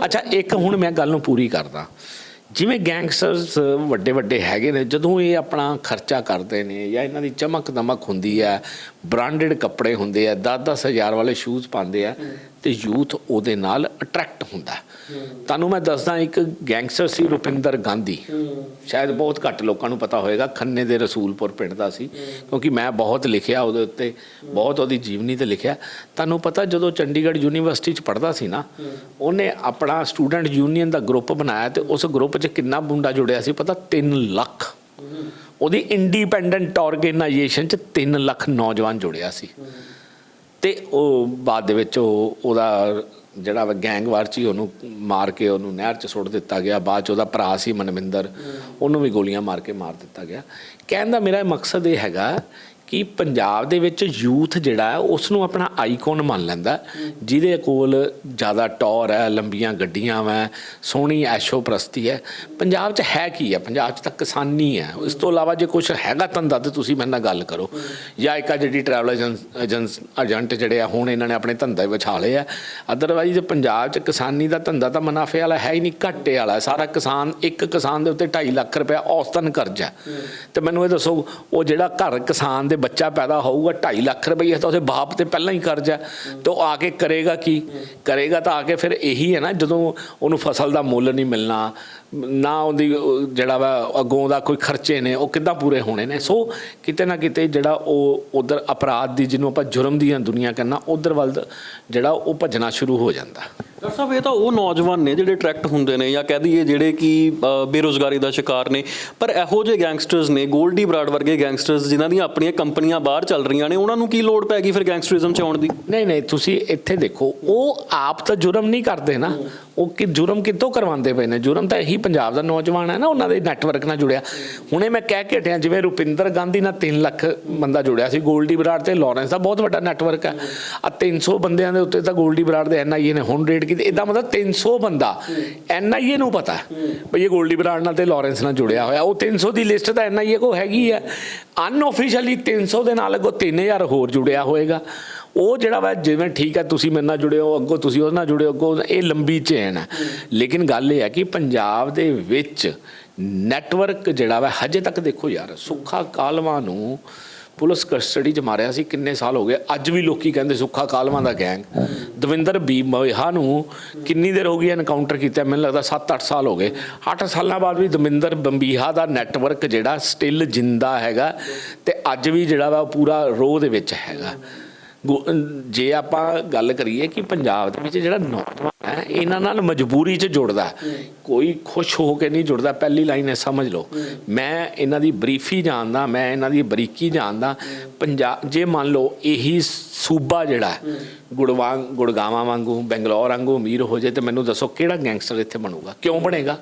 ਅੱਛਾ, ਇੱਕ ਹੁਣ ਮੈਂ ਗੱਲ ਨੂੰ ਪੂਰੀ ਕਰਦਾ। ਜਿਵੇਂ ਗੈਂਗਸਟਰਸ ਵੱਡੇ ਵੱਡੇ ਹੈਗੇ ਨੇ, ਜਦੋਂ ਇਹ ਆਪਣਾ ਖਰਚਾ ਕਰਦੇ ਨੇ ਜਾਂ ਇਹਨਾਂ ਦੀ ਚਮਕ ਦਮਕ ਹੁੰਦੀ ਹੈ ਬ੍ਰਾਂਡਡ ਕੱਪੜੇ ਹੁੰਦੇ ਆ 10-10 ਹਜ਼ਾਰ ਵਾਲੇ ਸ਼ੂਜ਼ ਪਾਉਂਦੇ ਆ ਤੇ ਯੂਥ ਉਹਦੇ ਨਾਲ ਅਟਰੈਕਟ ਹੁੰਦਾ। ਤੁਹਾਨੂੰ ਮੈਂ ਦੱਸਦਾ, ਇੱਕ ਗੈਂਗਸਟਰ ਸੀ ਰੁਪਿੰਦਰ ਗਾਂਧੀ। ਸ਼ਾਇਦ ਬਹੁਤ ਘੱਟ ਲੋਕਾਂ ਨੂੰ ਪਤਾ ਹੋਏਗਾ, ਖੰਨੇ ਦੇ ਰਸੂਲਪੁਰ ਪਿੰਡ ਦਾ ਸੀ, ਕਿਉਂਕਿ ਮੈਂ ਬਹੁਤ ਲਿਖਿਆ ਉਹਦੇ ਉੱਤੇ, ਬਹੁਤ ਉਹਦੀ ਜੀਵਨੀ ਤੇ ਲਿਖਿਆ। ਤੁਹਾਨੂੰ ਪਤਾ ਜਦੋਂ ਚੰਡੀਗੜ੍ਹ ਯੂਨੀਵਰਸਿਟੀ ਚ ਪੜ੍ਹਦਾ ਸੀ ਨਾ, ਉਹਨੇ ਆਪਣਾ ਸਟੂਡੈਂਟ ਯੂਨੀਅਨ ਦਾ ਗਰੁੱਪ ਬਣਾਇਆ ਤੇ ਉਸ ਗਰੁੱਪ 'ਚ ਕਿੰਨਾ ਮੁੰਡਾ ਜੁੜਿਆ ਸੀ, ਪਤਾ 3 ਲੱਖ। ਉਹਦੀ ਇੰਡੀਪੈਂਡੈਂਟ ਆਰਗੇਨਾਈਜੇਸ਼ਨ 'ਚ 3 ਲੱਖ ਨੌਜਵਾਨ ਜੁੜਿਆ ਸੀ। ਤੇ ਉਹ ਬਾਅਦ ਦੇ ਵਿੱਚ ਉਹ, ਉਹਦਾ ਜਿਹੜਾ ਵਾ ਗੈਂਗਵਾਰ ਚ ਹੀ ਉਹਨੂੰ ਮਾਰ ਕੇ ਉਹਨੂੰ ਨਹਿਰ ਚ ਸੁੱਟ ਦਿੱਤਾ ਗਿਆ। ਬਾਅਦ ਚ ਉਹਦਾ ਭਰਾ ਸੀ ਮਨਵਿੰਦਰ, ਉਹਨੂੰ ਵੀ ਗੋਲੀਆਂ ਮਾਰ ਕੇ ਮਾਰ ਦਿੱਤਾ ਗਿਆ। ਕਹਿਣ ਦਾ ਮੇਰਾ ਮਕਸਦ ਇਹ ਹੈਗਾ ਕਿ ਪੰਜਾਬ ਦੇ ਵਿੱਚ ਯੂਥ ਜਿਹੜਾ ਉਸ ਨੂੰ ਆਪਣਾ ਆਈਕਨ ਮੰਨ ਲੈਂਦਾ ਜਿਹਦੇ ਕੋਲ ਜ਼ਿਆਦਾ ਟੌਰ ਹੈ, ਲੰਬੀਆਂ ਗੱਡੀਆਂ ਵਾ, ਸੋਹਣੀ ਐਸ਼ੋ ਪ੍ਰਸਤੀ ਹੈ। ਪੰਜਾਬ 'ਚ ਹੈ ਕੀ ਹੈ? ਪੰਜਾਬ 'ਚ ਤਾਂ ਕਿਸਾਨੀ ਹੈ। ਇਸ ਤੋਂ ਇਲਾਵਾ ਜੇ ਕੁਝ ਹੈਗਾ ਧੰਦਾ ਤੇ ਤੁਸੀਂ ਮੇਰੇ ਨਾਲ ਗੱਲ ਕਰੋ। ਜਾਂ ਇੱਕ ਜਿਹੜੀ ਟਰੈਵਲ ਏਜੰਸ ਏਜੰਟ ਜਿਹੜੇ ਆ, ਹੁਣ ਇਹਨਾਂ ਨੇ ਆਪਣੇ ਧੰਦੇ ਵਿਛਾ ਲਏ ਆ। ਅਦਰਵਾਈਜ਼ ਪੰਜਾਬ 'ਚ ਕਿਸਾਨੀ ਦਾ ਧੰਦਾ ਤਾਂ ਮੁਨਾਫੇ ਵਾਲਾ ਹੈ ਹੀ ਨਹੀਂ, ਘਾਟੇ ਵਾਲਾ ਸਾਰਾ ਕਿਸਾਨ, ਇੱਕ ਕਿਸਾਨ ਦੇ ਉੱਤੇ 2.5 ਲੱਖ ਰੁਪਏ ਔਸਤਨ ਕਰਜ਼ਾ ਹੈ। ਤੇ ਮੈਨੂੰ ਇਹ ਦੱਸੋ, ਉਹ ਜਿਹੜਾ ਘਰ ਕਿਸਾਨ ਦੇ ਬੱਚਾ ਪੈਦਾ ਹੋਊਗਾ 2.5 ਲੱਖ ਰੁਪਏ ਤਾਂ ਉਹਦੇ ਬਾਪ ਤੇ ਪਹਿਲਾਂ ਹੀ ਕਰਜ਼ਾ ਹੈ। ਤੇ ਉਹ ਆ ਕੇ ਕਰੇਗਾ ਕੀ? ਕਰੇਗਾ ਤਾਂ ਆ ਕੇ ਫਿਰ ਇਹੀ ਹੈ ਨਾ, ਜਦੋਂ ਉਹਨੂੰ ਫਸਲ ਦਾ ਮੁੱਲ ਨਹੀਂ ਮਿਲਣਾ, ਨਾ ਉਹਦੀ ਜਿਹੜਾ ਵਾ ਅੱਗੋਂ ਦਾ ਕੋਈ ਖਰਚੇ ਨੇ, ਉਹ ਕਿੱਦਾਂ ਪੂਰੇ ਹੋਣੇ ਨੇ। ਸੋ ਕਿਤੇ ਨਾ ਕਿਤੇ ਜਿਹੜਾ ਉਹ ਉਧਰ ਅਪਰਾਧ ਦੀ ਜਿਹਨੂੰ ਆਪਾਂ ਜੁਰਮ ਦੀਆਂ ਦੁਨੀਆ ਕਹਿੰਦਾ ਉਧਰ ਵੱਲ ਜਿਹੜਾ ਉਹ ਭੱਜਣਾ ਸ਼ੁਰੂ ਹੋ ਜਾਂਦਾ। ਡਾਕਟਰ ਸਾਹਿਬ ਇਹ ਤਾਂ ਉਹ ਨੌਜਵਾਨ ਨੇ ਜਿਹੜੇ ਅਟਰੈਕਟ ਹੁੰਦੇ ਨੇ ਜਾਂ ਕਹਿ ਦਈਏ ਜਿਹੜੇ ਕਿ ਅ, ਬੇਰੁਜ਼ਗਾਰੀ ਦਾ ਸ਼ਿਕਾਰ ਨੇ ਪਰ ਇਹੋ ਜਿਹੇ ਗੈਂਗਸਟਰਸ ਨੇ ਗੋਲਡੀ ਬਰਾਡ ਵਰਗੇ ਗੈਂਗਸਟਰਸ ਜਿਨ੍ਹਾਂ ਦੀਆਂ ਆਪਣੀਆਂ ਕੰਪਨੀਆਂ ਬਾਹਰ ਚੱਲ ਰਹੀਆਂ ਨੇ ਉਹਨਾਂ ਨੂੰ ਕੀ ਲੋੜ ਪੈ ਗਈ ਫਿਰ ਗੈਂਗਸਟਰਿਜ਼ਮ 'ਚ ਆਉਣ ਦੀ? ਨਹੀਂ ਨਹੀਂ ਤੁਸੀਂ ਇੱਥੇ ਦੇਖੋ ਉਹ ਆਪ ਤਾਂ ਜੁਰਮ ਨਹੀਂ ਕਰਦੇ ਨਾ ਉਹ ਕਿ ਜੁਰਮ ਕਿੱਥੋਂ ਕਰਵਾਉਂਦੇ ਪਏ ਨੇ? ਜੁਰਮ ਤਾਂ ਇਹੀ ਪੰਜਾਬ ਦਾ ਨੌਜਵਾਨ ਹੈ ਨਾ ਉਹਨਾਂ ਦੇ ਨੈਟਵਰਕ ਨਾਲ ਜੁੜਿਆ। ਹੁਣੇ ਮੈਂ ਕਹਿ ਕੇ ਹਟਿਆ ਜਿਵੇਂ ਰੁਪਿੰਦਰ ਗਾਂਧੀ ਨਾਲ 3 ਲੱਖ ਬੰਦਾ ਜੁੜਿਆ ਸੀ ਗੋਲਡੀ ਬਰਾਡ ਤੇ ਲਾਰੈਂਸ ਦਾ ਬਹੁਤ ਵੱਡਾ ਨੈਟਵਰਕ ਹੈ। ਆ 300 ਬੰਦਿਆਂ ਦੇ ਉੱਤੇ ਤਾਂ ਗੋਲਡੀ ਬਰਾਡ ਦੇ ਐਨਆਈਏ ਨੇ ਹੁਣ ਰੇਡ ਕੀਤੀ ਇਦਾਂ ਮਤਲਬ 300 ਬੰਦਾ। ਐਨਆਈਏ ਨੂੰ ਪਤਾ। ਬਈ ਇਹ ਗੋਲਡੀ ਬਰਾੜ ਨਾਲ ਤੇ ਲਾਰੈਂਸ ਨਾਲ ਜੁੜਿਆ ਹੋਇਆ। ਉਹ 300 ਦੀ ਲਿਸਟ ਤਾਂ ਐਨਆਈਏ ਕੋ ਹੈਗੀ ਹੈ ਅਨਆਫੀਸ਼ੀਅਲੀ 300 ਦੇ ਨਾਲ ਅੱਗੋਂ 3000 ਹੋਰ ਜੁੜਿਆ ਹੋਏਗਾ। ਉਹ ਜਿਹੜਾ ਵਾ, ਜਿਵੇਂ ਠੀਕ ਹੈ ਤੁਸੀਂ ਮੇਰੇ ਨਾਲ ਜੁੜੇ ਹੋ, ਅੱਗੋਂ ਤੁਸੀਂ ਉਹਦੇ ਨਾਲ ਜੁੜੇ ਹੋ, ਅੱਗੋਂ ਇਹ ਲੰਬੀ ਚੇਨ ਹੈ ਲੇਕਿਨ ਗੱਲ ਇਹ ਹੈ ਕਿ ਪੰਜਾਬ ਦੇ ਵਿੱਚ ਨੈਟਵਰਕ ਜਿਹੜਾ ਵਾ, ਹਜੇ ਤੱਕ ਦੇਖੋ ਯਾਰ, ਸੁੱਖਾ ਕਾਲਵਾ ਨੂੰ ਪੁਲਿਸ ਕਸਟਡੀ 'ਚ ਮਾਰਿਆ ਸੀ, ਕਿੰਨੇ ਸਾਲ ਹੋ ਗਏ। ਅੱਜ ਵੀ ਲੋਕੀ ਕਹਿੰਦੇ ਸੁੱਖਾ ਕਾਲਵਾਂ ਦਾ ਗੈਂਗ। ਦਵਿੰਦਰ ਬੀ ਮੋਹਾ ਨੂੰ ਕਿੰਨੀ ਦੇਰ ਹੋ ਗਈ ਐਨਕਾਊਂਟਰ ਕੀਤਾ? ਮੈਨੂੰ ਲੱਗਦਾ 7-8 ਸਾਲ ਹੋ ਗਏ। 8 ਸਾਲਾਂ ਬਾਅਦ ਵੀ ਦਵਿੰਦਰ ਬੰਬੀਹਾ ਦਾ ਨੈਟਵਰਕ ਜਿਹੜਾ ਸਟਿਲ ਜਿੰਦਾ ਹੈਗਾ ਤੇ ਅੱਜ ਵੀ ਜਿਹੜਾ ਵਾ ਉਹ ਪੂਰਾ ਰੋਹ ਦੇ ਵਿੱਚ ਹੈਗਾ। ਜੇ ਆਪਾਂ ਗੱਲ ਕਰੀਏ ਕਿ ਪੰਜਾਬ ਦੇ ਵਿੱਚ ਜਿਹੜਾ ਨੌਜਵਾਨ ਹੈ ਇਹਨਾਂ ਨਾਲ ਮਜਬੂਰੀ 'ਚ ਜੁੜਦਾ। ਕੋਈ ਖੁਸ਼ ਹੋ ਕੇ ਨਹੀਂ ਜੁੜਦਾ ਪਹਿਲੀ ਲਾਈਨ ਹੈ ਸਮਝ ਲਓ। ਮੈਂ ਇਹਨਾਂ ਦੀ ਬਰੀਫੀ ਜਾਣਦਾ ਮੈਂ ਇਹਨਾਂ ਦੀ ਬਰੀਕੀ ਜਾਣਦਾ। ਪੰਜਾਬ ਜੇ ਮੰਨ ਲਓ ਇਹੀ ਸੂਬਾ ਜਿਹੜਾ ਗੁੜਵਾਂ ਗੁੜਗਾਵਾਂ ਵਾਂਗੂ ਬੰਗਲੌਰ ਵਾਂਗੂ ਅਮੀਰ ਹੋ ਜੇ ਤੇ ਮੈਨੂੰ ਦੱਸੋ ਕਿਹੜਾ ਗੈਂਗਸਟਰ ਇੱਥੇ ਬਣੂਗਾ? ਕਿਉਂ ਬਣੇਗਾ?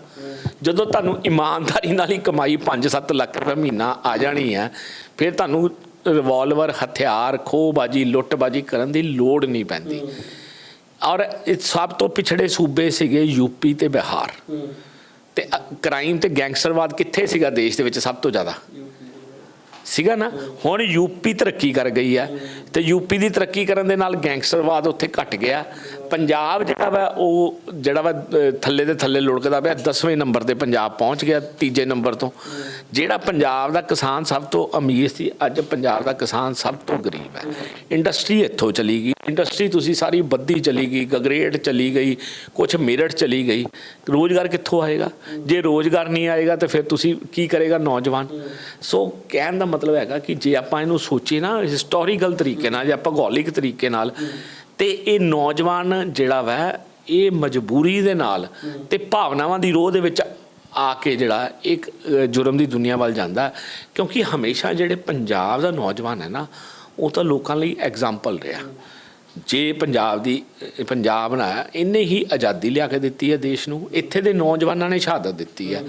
ਜਦੋਂ ਤੁਹਾਨੂੰ ਇਮਾਨਦਾਰੀ ਨਾਲ ਹੀ ਕਮਾਈ 5-7 ਲੱਖ ਰੁਪਏ ਮਹੀਨਾ ਆ ਜਾਣੀ ਹੈ ਫਿਰ ਤੁਹਾਨੂੰ ਰਿਵਾਲਵਰ ਹਥਿਆਰ ਖੋਬਾਜ਼ੀ ਲੁੱਟਬਾਜੀ ਕਰਨ ਦੀ ਲੋੜ ਨਹੀਂ ਪੈਂਦੀ। ਔਰ ਇਹ ਸਭ ਤੋਂ ਪਿਛੜੇ ਸੂਬੇ ਸੀਗੇ ਯੂਪੀ ਤੇ ਬਿਹਾਰ। ਤੇ ਕ੍ਰਾਈਮ ਤੇ ਗੈਂਗਸਟਰਵਾਦ ਕਿੱਥੇ ਸੀਗਾ ਦੇਸ਼ ਦੇ ਵਿੱਚ ਸਭ ਤੋਂ ਜ਼ਿਆਦਾ? ਸੀਗਾ ਨਾ? ਹੁਣ ਯੂਪੀ ਤਰੱਕੀ ਕਰ ਗਈ ਹੈ। ਤੇ ਯੂਪੀ ਦੀ ਤਰੱਕੀ ਕਰਨ ਦੇ ਨਾਲ ਗੈਂਗਸਟਰਵਾਦ ਉੱਥੇ ਘਟ ਗਿਆ। ਪੰਜਾਬ ਜਿਹੜਾ ਵਾ, ਉਹ ਜਿਹੜਾ ਵਾ ਥੱਲੇ ਦੇ ਥੱਲੇ ਲੁੜਕਦਾ ਪਿਆ 10ਵੇਂ ਨੰਬਰ ਤੇ ਪੰਜਾਬ ਪਹੁੰਚ ਗਿਆ ਤੀਜੇ ਨੰਬਰ ਤੋਂ। ਜਿਹੜਾ ਪੰਜਾਬ ਦਾ ਕਿਸਾਨ ਸਭ ਤੋਂ ਅਮੀਰ ਸੀ, ਅੱਜ ਪੰਜਾਬ ਦਾ ਕਿਸਾਨ ਸਭ ਤੋਂ ਗਰੀਬ ਹੈ। ਇੰਡਸਟਰੀ ਇੱਥੋਂ ਚਲੀ ਗਈ। ਇੰਡਸਟਰੀ ਤੁਸੀਂ ਸਾਰੀ ਬੱਦੀ ਚਲੀ ਗਈ, ਗਗਰੇਟ ਚਲੀ ਗਈ ਕੁਝ ਮੇਰਠ ਚਲੀ ਗਈ। ਰੋਜ਼ਗਾਰ ਕਿੱਥੋਂ ਆਏਗਾ? ਜੇ ਰੋਜ਼ਗਾਰ ਨਹੀਂ ਆਏਗਾ ਤਾਂ ਫਿਰ ਤੁਸੀਂ ਕੀ ਕਰੇਗਾ ਨੌਜਵਾਨ? ਸੋ ਕਹਿਣ ਦਾ ਮਤਲਬ ਹੈਗਾ ਕਿ ਜੇ ਆਪਾਂ ਇਹਨੂੰ ਸੋਚੀਏ ਨਾ ਹਿਸਟੋਰੀਕਲ ਤਰੀਕੇ ਨਾਲ, ਜਾਂ ਭੂਗੋਲਿਕ ਤਰੀਕੇ ਨਾਲ ਤੇ ਇਹ ਨੌਜਵਾਨ ਜਿਹੜਾ ਵਾ, ਇਹ ਮਜਬੂਰੀ ਦੇ ਨਾਲ ਤੇ ਭਾਵਨਾਵਾਂ ਦੀ ਰੋਹ ਦੇ ਵਿੱਚ ਆ ਕੇ ਜਿਹੜਾ ਇੱਕ ਜੁਰਮ ਦੀ ਦੁਨੀਆ ਵੱਲ ਜਾਂਦਾ ਕਿਉਂਕਿ ਹਮੇਸ਼ਾ ਜਿਹੜੇ ਪੰਜਾਬ ਦਾ ਨੌਜਵਾਨ ਹੈ ਨਾ, ਉਹ ਤਾਂ ਲੋਕਾਂ ਲਈ ਐਗਜ਼ਾਮਪਲ ਰਿਹਾ। ਜੇ ਪੰਜਾਬ ਦੀ ਪੰਜਾਬ ਨਾ ਇਹਨੇ ਹੀ ਆਜ਼ਾਦੀ ਲਿਆ ਕੇ ਦਿੱਤੀ ਹੈ ਦੇਸ਼ ਨੂੰ, ਇੱਥੇ ਦੇ ਨੌਜਵਾਨਾਂ ਨੇ ਸ਼ਹਾਦਤ ਦਿੱਤੀ ਹੈ।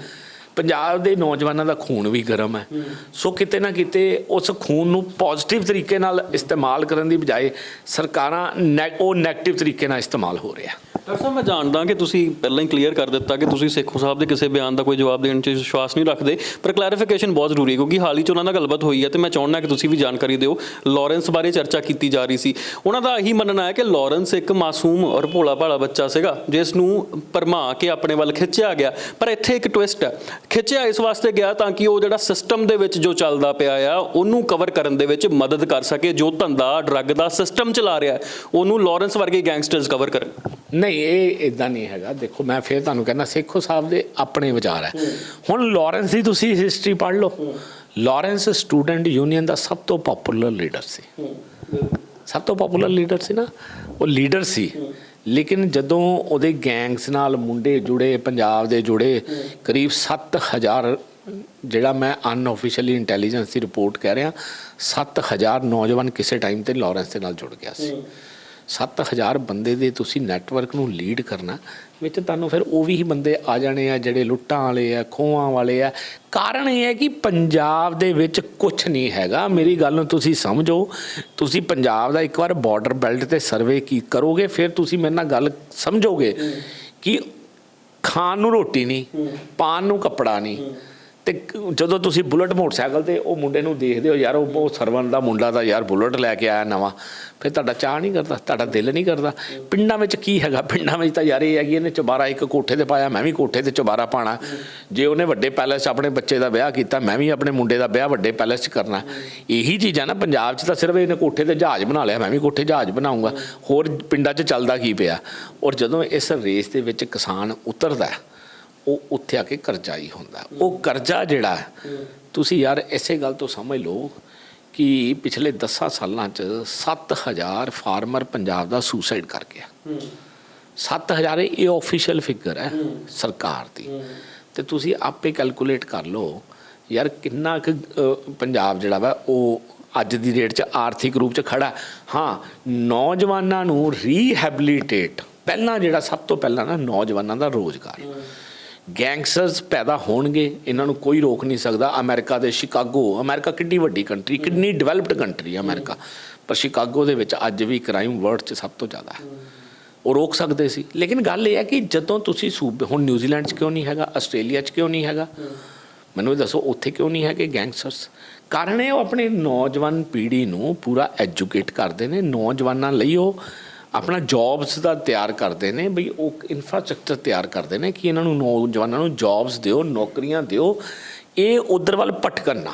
ਪੰਜਾਬ ਦੇ ਨੌਜਵਾਨਾਂ ਦਾ ਖੂਨ ਵੀ ਗਰਮ ਹੈ। ਸੋ ਕਿਤੇ ਨਾ ਕਿਤੇ ਉਸ ਖੂਨ ਨੂੰ ਪੋਜ਼ਿਟਿਵ ਤਰੀਕੇ ਨਾਲ ਇਸਤੇਮਾਲ ਕਰਨ ਦੀ ਬਜਾਏ ਸਰਕਾਰਾਂ ਨੈ- ਉਹ 네ਗੇਟਿਵ ਤਰੀਕੇ ਨਾਲ ਇਸਤੇਮਾਲ ਹੋ ਰਿਹਾ। ਡਾਕਟਰ ਸਾਹਿਬ, ਮੈਂ ਜਾਣਦਾ ਕਿ ਤੁਸੀਂ ਪਹਿਲਾਂ ਹੀ ਕਲੀਅਰ ਕਰ ਦਿੱਤਾ ਕਿ ਤੁਸੀਂ ਸੇਖੋਂ ਸਾਹਿਬ ਦੇ ਕਿਸੇ ਬਿਆਨ ਦਾ ਕੋਈ ਜਵਾਬ ਦੇਣ 'ਚ ਵਿਸ਼ਵਾਸ ਨਹੀਂ ਰੱਖਦੇ। ਪਰ ਕਲੈਰੀਫਿਕੇਸ਼ਨ ਬਹੁਤ ਜ਼ਰੂਰੀ ਹੈ, ਕਿਉਂਕਿ ਹਾਲ ਹੀ 'ਚ ਉਹਨਾਂ ਨਾਲ ਗੱਲਬਾਤ ਹੋਈ ਹੈ ਤੇ ਮੈਂ ਚਾਹੁੰਦਾ ਕਿ ਤੁਸੀਂ ਵੀ ਜਾਣਕਾਰੀ ਦਿਓ ਲਾਰੈਂਸ ਬਾਰੇ ਚਰਚਾ ਕੀਤੀ ਜਾ ਰਹੀ ਸੀ। ਉਹਨਾਂ ਦਾ ਇਹੀ ਮੰਨਣਾ ਹੈ ਕਿ ਲਾਰੈਂਸ ਇੱਕ ਮਾਸੂਮ ਔਰ ਭੋਲਾ ਭਾਲਾ ਬੱਚਾ ਸੀਗਾ, ਜਿਸ ਨੂੰ ਪਰਮਾ ਕੇ ਆਪਣੇ ਵੱਲ ਖਿੱਚਿਆ ਗਿਆ। ਪਰ ਇੱਥੇ ਇੱਕ ਟਵਿਸਟ ਹੈ ਖਿੱਚਿਆ ਇਸ ਵਾਸਤੇ ਗਿਆ ਤਾਂ ਕਿ ਉਹ ਜਿਹੜਾ ਸਿਸਟਮ ਦੇ ਵਿੱਚ ਜੋ ਚੱਲਦਾ ਪਿਆ ਆ ਉਹਨੂੰ ਕਵਰ ਕਰਨ ਦੇ ਵਿੱਚ ਮਦਦ ਕਰ ਸਕੇ ਜੋ ਧੰਦਾ ਡਰੱਗ ਦਾ ਸਿਸਟਮ ਚਲਾ ਰਿਹਾ ਉਹਨੂੰ ਲਾਰੈਂਸ ਵਰਗੇ ਗੈਂਗਸਟਰਸ ਕਵਰ ਕਰਨ। ਨਹੀਂ ਇਹ ਇਦਾਂ ਨਹੀਂ ਹੈਗਾ। ਦੇਖੋ ਮੈਂ ਫੇਰ ਤੁਹਾਨੂੰ ਕਹਿੰਦਾ ਸੇਖੋ ਸਾਹਿਬ ਦੇ ਆਪਣੇ ਵਿਚਾਰ ਹੈ। ਹੁਣ ਲਾਰੈਂਸ ਦੀ ਤੁਸੀਂ ਹਿਸਟਰੀ ਪੜ੍ਹ ਲਓ। ਲਾਰੈਂਸ ਸਟੂਡੈਂਟ ਯੂਨੀਅਨ ਦਾ ਸਭ ਤੋਂ ਪਪੂਲਰ ਲੀਡਰ ਸੀ। ਸਭ ਤੋਂ ਪਪੂਲਰ ਲੀਡਰ ਸੀ ਨਾ। ਉਹ ਲੀਡਰ ਸੀ। ਲੇਕਿਨ ਜਦੋਂ ਉਹਦੇ ਗੈਂਗਸ ਨਾਲ ਮੁੰਡੇ ਜੁੜੇ, ਪੰਜਾਬ ਦੇ ਜੁੜੇ, ਕਰੀਬ 7000 ਜਿਹੜਾ ਮੈਂ ਅਨਆਫੀਸ਼ੀਅਲੀ ਇੰਟੈਲੀਜੈਂਸ ਦੀ ਰਿਪੋਰਟ ਕਹਿ ਰਿਹਾ 7000 ਨੌਜਵਾਨ ਕਿਸੇ ਟਾਈਮ ਤੇ ਲਾਰੈਂਸ ਦੇ ਨਾਲ ਜੁੜ ਗਿਆ ਸੀ। 7000 ਬੰਦੇ ਦੇ ਤੁਸੀਂ ਨੈਟਵਰਕ ਨੂੰ ਲੀਡ ਕਰਨਾ ਵਿੱਚ ਤੁਹਾਨੂੰ ਫਿਰ ਉਹ ਵੀ ਹੀ ਬੰਦੇ ਆ ਜਾਣੇ ਆ ਜਿਹੜੇ ਲੁੱਟਾਂ ਵਾਲੇ ਆ ਖੋਹਾਂ ਵਾਲੇ ਆ। ਕਾਰਨ ਇਹ ਹੈ ਕਿ ਪੰਜਾਬ ਦੇ ਵਿੱਚ ਕੁਝ ਨਹੀਂ ਹੈਗਾ। ਮੇਰੀ ਗੱਲ ਨੂੰ ਤੁਸੀਂ ਸਮਝੋ। ਤੁਸੀਂ ਪੰਜਾਬ ਦਾ ਇੱਕ ਵਾਰ ਬਾਰਡਰ ਬੈਲਟ ਤੇ ਸਰਵੇ ਕੀ ਕਰੋਗੇ ਫਿਰ ਤੁਸੀਂ ਮੇਰੇ ਨਾਲ ਗੱਲ ਸਮਝੋਗੇ ਕਿ ਖਾਣ ਨੂੰ ਰੋਟੀ ਨਹੀਂ ਪਾਣ ਨੂੰ ਕੱਪੜਾ ਨਹੀਂ। ਤੇ ਜਦੋਂ ਤੁਸੀਂ ਬੁਲਟ ਮੋਟਰਸਾਈਕਲ ਤੇ ਉਹ ਮੁੰਡੇ ਨੂੰ ਦੇਖਦੇ ਹੋ ਯਾਰ ਉਹ ਉਹ ਸਰਵਨ ਦਾ ਮੁੰਡਾ ਤਾਂ ਯਾਰ ਬੁਲਟ ਲੈ ਕੇ ਆਇਆ ਨਵਾਂ ਫਿਰ ਤੁਹਾਡਾ ਚਾਹ ਨਹੀਂ ਕਰਦਾ ਤੁਹਾਡਾ ਦਿਲ ਨਹੀਂ ਕਰਦਾ। ਪਿੰਡਾਂ ਵਿੱਚ ਕੀ ਹੈਗਾ? ਪਿੰਡਾਂ ਵਿੱਚ ਤਾਂ ਯਾਰ ਇਹ ਹੈ ਕਿ ਇਹਨੇ ਚੁਬਾਰਾ ਇੱਕ ਕੋਠੇ ਤੇ ਪਾਇਆ ਮੈਂ ਵੀ ਕੋਠੇ ਤੇ ਚੁਬਾਰਾ ਪਾਣਾ। ਜੇ ਉਹਨੇ ਵੱਡੇ ਪੈਲੇਸ 'ਚ ਆਪਣੇ ਬੱਚੇ ਦਾ ਵਿਆਹ ਕੀਤਾ ਮੈਂ ਵੀ ਆਪਣੇ ਮੁੰਡੇ ਦਾ ਵਿਆਹ ਵੱਡੇ ਪੈਲੇਸ 'ਚ ਕਰਨਾ। ਇਹੀ ਚੀਜ਼ਾਂ ਨਾ ਪੰਜਾਬ 'ਚ ਤਾਂ ਸਿਰਫ ਇਹਨੇ ਕੋਠੇ ਤੇ ਜਹਾਜ਼ ਬਣਾ ਲਿਆ ਮੈਂ ਵੀ ਕੋਠੇ ਜਹਾਜ਼ ਬਣਾਉਂਗਾ। ਹੋਰ ਪਿੰਡਾਂ 'ਚ ਚੱਲਦਾ ਕੀ ਪਿਆ? ਔਰ ਜਦੋਂ ਇਸ ਰੇਸ ਦੇ ਵਿੱਚ ਕਿਸਾਨ ਉਤਰਦਾ ਹੈ, ਉਹ ਉੱਥੇ ਆ ਕੇ ਕਰਜ਼ਾਈ ਹੁੰਦਾ। ਉਹ ਕਰਜ਼ਾ ਜਿਹੜਾ ਹੈ, ਤੁਸੀਂ ਯਾਰ ਇਸੇ ਗੱਲ ਤੋਂ ਸਮਝ ਲਓ ਕਿ ਪਿਛਲੇ 10 ਸਾਲਾਂ ਚ 7000 ਫਾਰਮਰ ਪੰਜਾਬ ਦਾ ਸੁਸਾਈਡ ਕਰ ਗਿਆ। 7000 ਇਹ ਆਫੀਸ਼ੀਅਲ ਫਿਗਰ ਹੈ ਸਰਕਾਰ ਦੀ। ਤੇ ਤੁਸੀਂ ਆਪੇ ਕੈਲਕੂਲੇਟ ਕਰ ਲਓ ਯਾਰ ਕਿੰਨਾ ਕੁ ਪੰਜਾਬ ਜਿਹੜਾ ਵਾ ਉਹ ਅੱਜ ਦੀ ਡੇਟ 'ਚ ਆਰਥਿਕ ਰੂਪ 'ਚ ਖੜਾ। ਹੈ। ਹਾਂ ਨੌਜਵਾਨਾਂ ਨੂੰ ਰੀਹੈਬਿਲਿਟੇਟ ਪਹਿਲਾਂ ਜਿਹੜਾ ਸਭ ਤੋਂ ਪਹਿਲਾਂ ਨਾ ਨੌਜਵਾਨਾਂ ਦਾ ਰੋਜ਼ਗਾਰ। ਗੈਂਗਸਟਰਸ ਪੈਦਾ ਹੋਣਗੇ, ਇਹਨਾਂ ਨੂੰ ਕੋਈ ਰੋਕ ਨਹੀਂ ਸਕਦਾ। ਅਮਰੀਕਾ ਦੇ ਸ਼ਿਕਾਗੋ, ਅਮਰੀਕਾ ਕਿੰਨੀ ਵੱਡੀ ਕੰਟਰੀ, ਕਿੰਨੀ ਡਿਵੈਲਪਡ ਕੰਟਰੀ ਅਮਰੀਕਾ। ਪਰ ਸ਼ਿਕਾਗੋ ਦੇ ਵਿੱਚ ਅੱਜ ਵੀ ਕ੍ਰਾਈਮ ਵਰਲਡ 'ਚ ਸਭ ਤੋਂ ਜ਼ਿਆਦਾ ਹੈ। ਉਹ ਰੋਕ ਸਕਦੇ ਸੀ। ਲੇਕਿਨ ਗੱਲ ਇਹ ਹੈ ਕਿ ਜਦੋਂ ਤੁਸੀਂ ਸੂਬੇ, ਹੁਣ ਨਿਊਜ਼ੀਲੈਂਡ 'ਚ ਕਿਉਂ ਨਹੀਂ ਹੈਗਾ, ਆਸਟ੍ਰੇਲੀਆ 'ਚ ਕਿਉਂ ਨਹੀਂ ਹੈਗਾ? ਮੈਨੂੰ ਇਹ ਦੱਸੋ, ਉੱਥੇ ਕਿਉਂ ਨਹੀਂ ਹੈਗੇ ਗੈਂਗਸਟਰਸ? ਕਾਰਨ ਇਹ ਉਹ ਆਪਣੇ ਨੌਜਵਾਨ ਪੀੜ੍ਹੀ ਨੂੰ ਪੂਰਾ ਐਜੂਕੇਟ ਕਰਦੇ ਨੇ। ਨੌਜਵਾਨਾਂ ਲਈ ਉਹ ਆਪਣਾ ਜੌਬਸ ਦਾ ਤਿਆਰ ਕਰਦੇ ਨੇ, ਬਈ ਉਹ ਇਨਫਰਾਸਟ੍ਰਕਚਰ ਤਿਆਰ ਕਰਦੇ ਨੇ ਕਿ ਇਹਨਾਂ ਨੂੰ ਨੌਜਵਾਨਾਂ ਨੂੰ ਜੌਬਸ ਦਿਓ, ਨੌਕਰੀਆਂ ਦਿਓ, ਇਹ ਉਧਰ ਵੱਲ ਭਟਕਣ ਨਾ।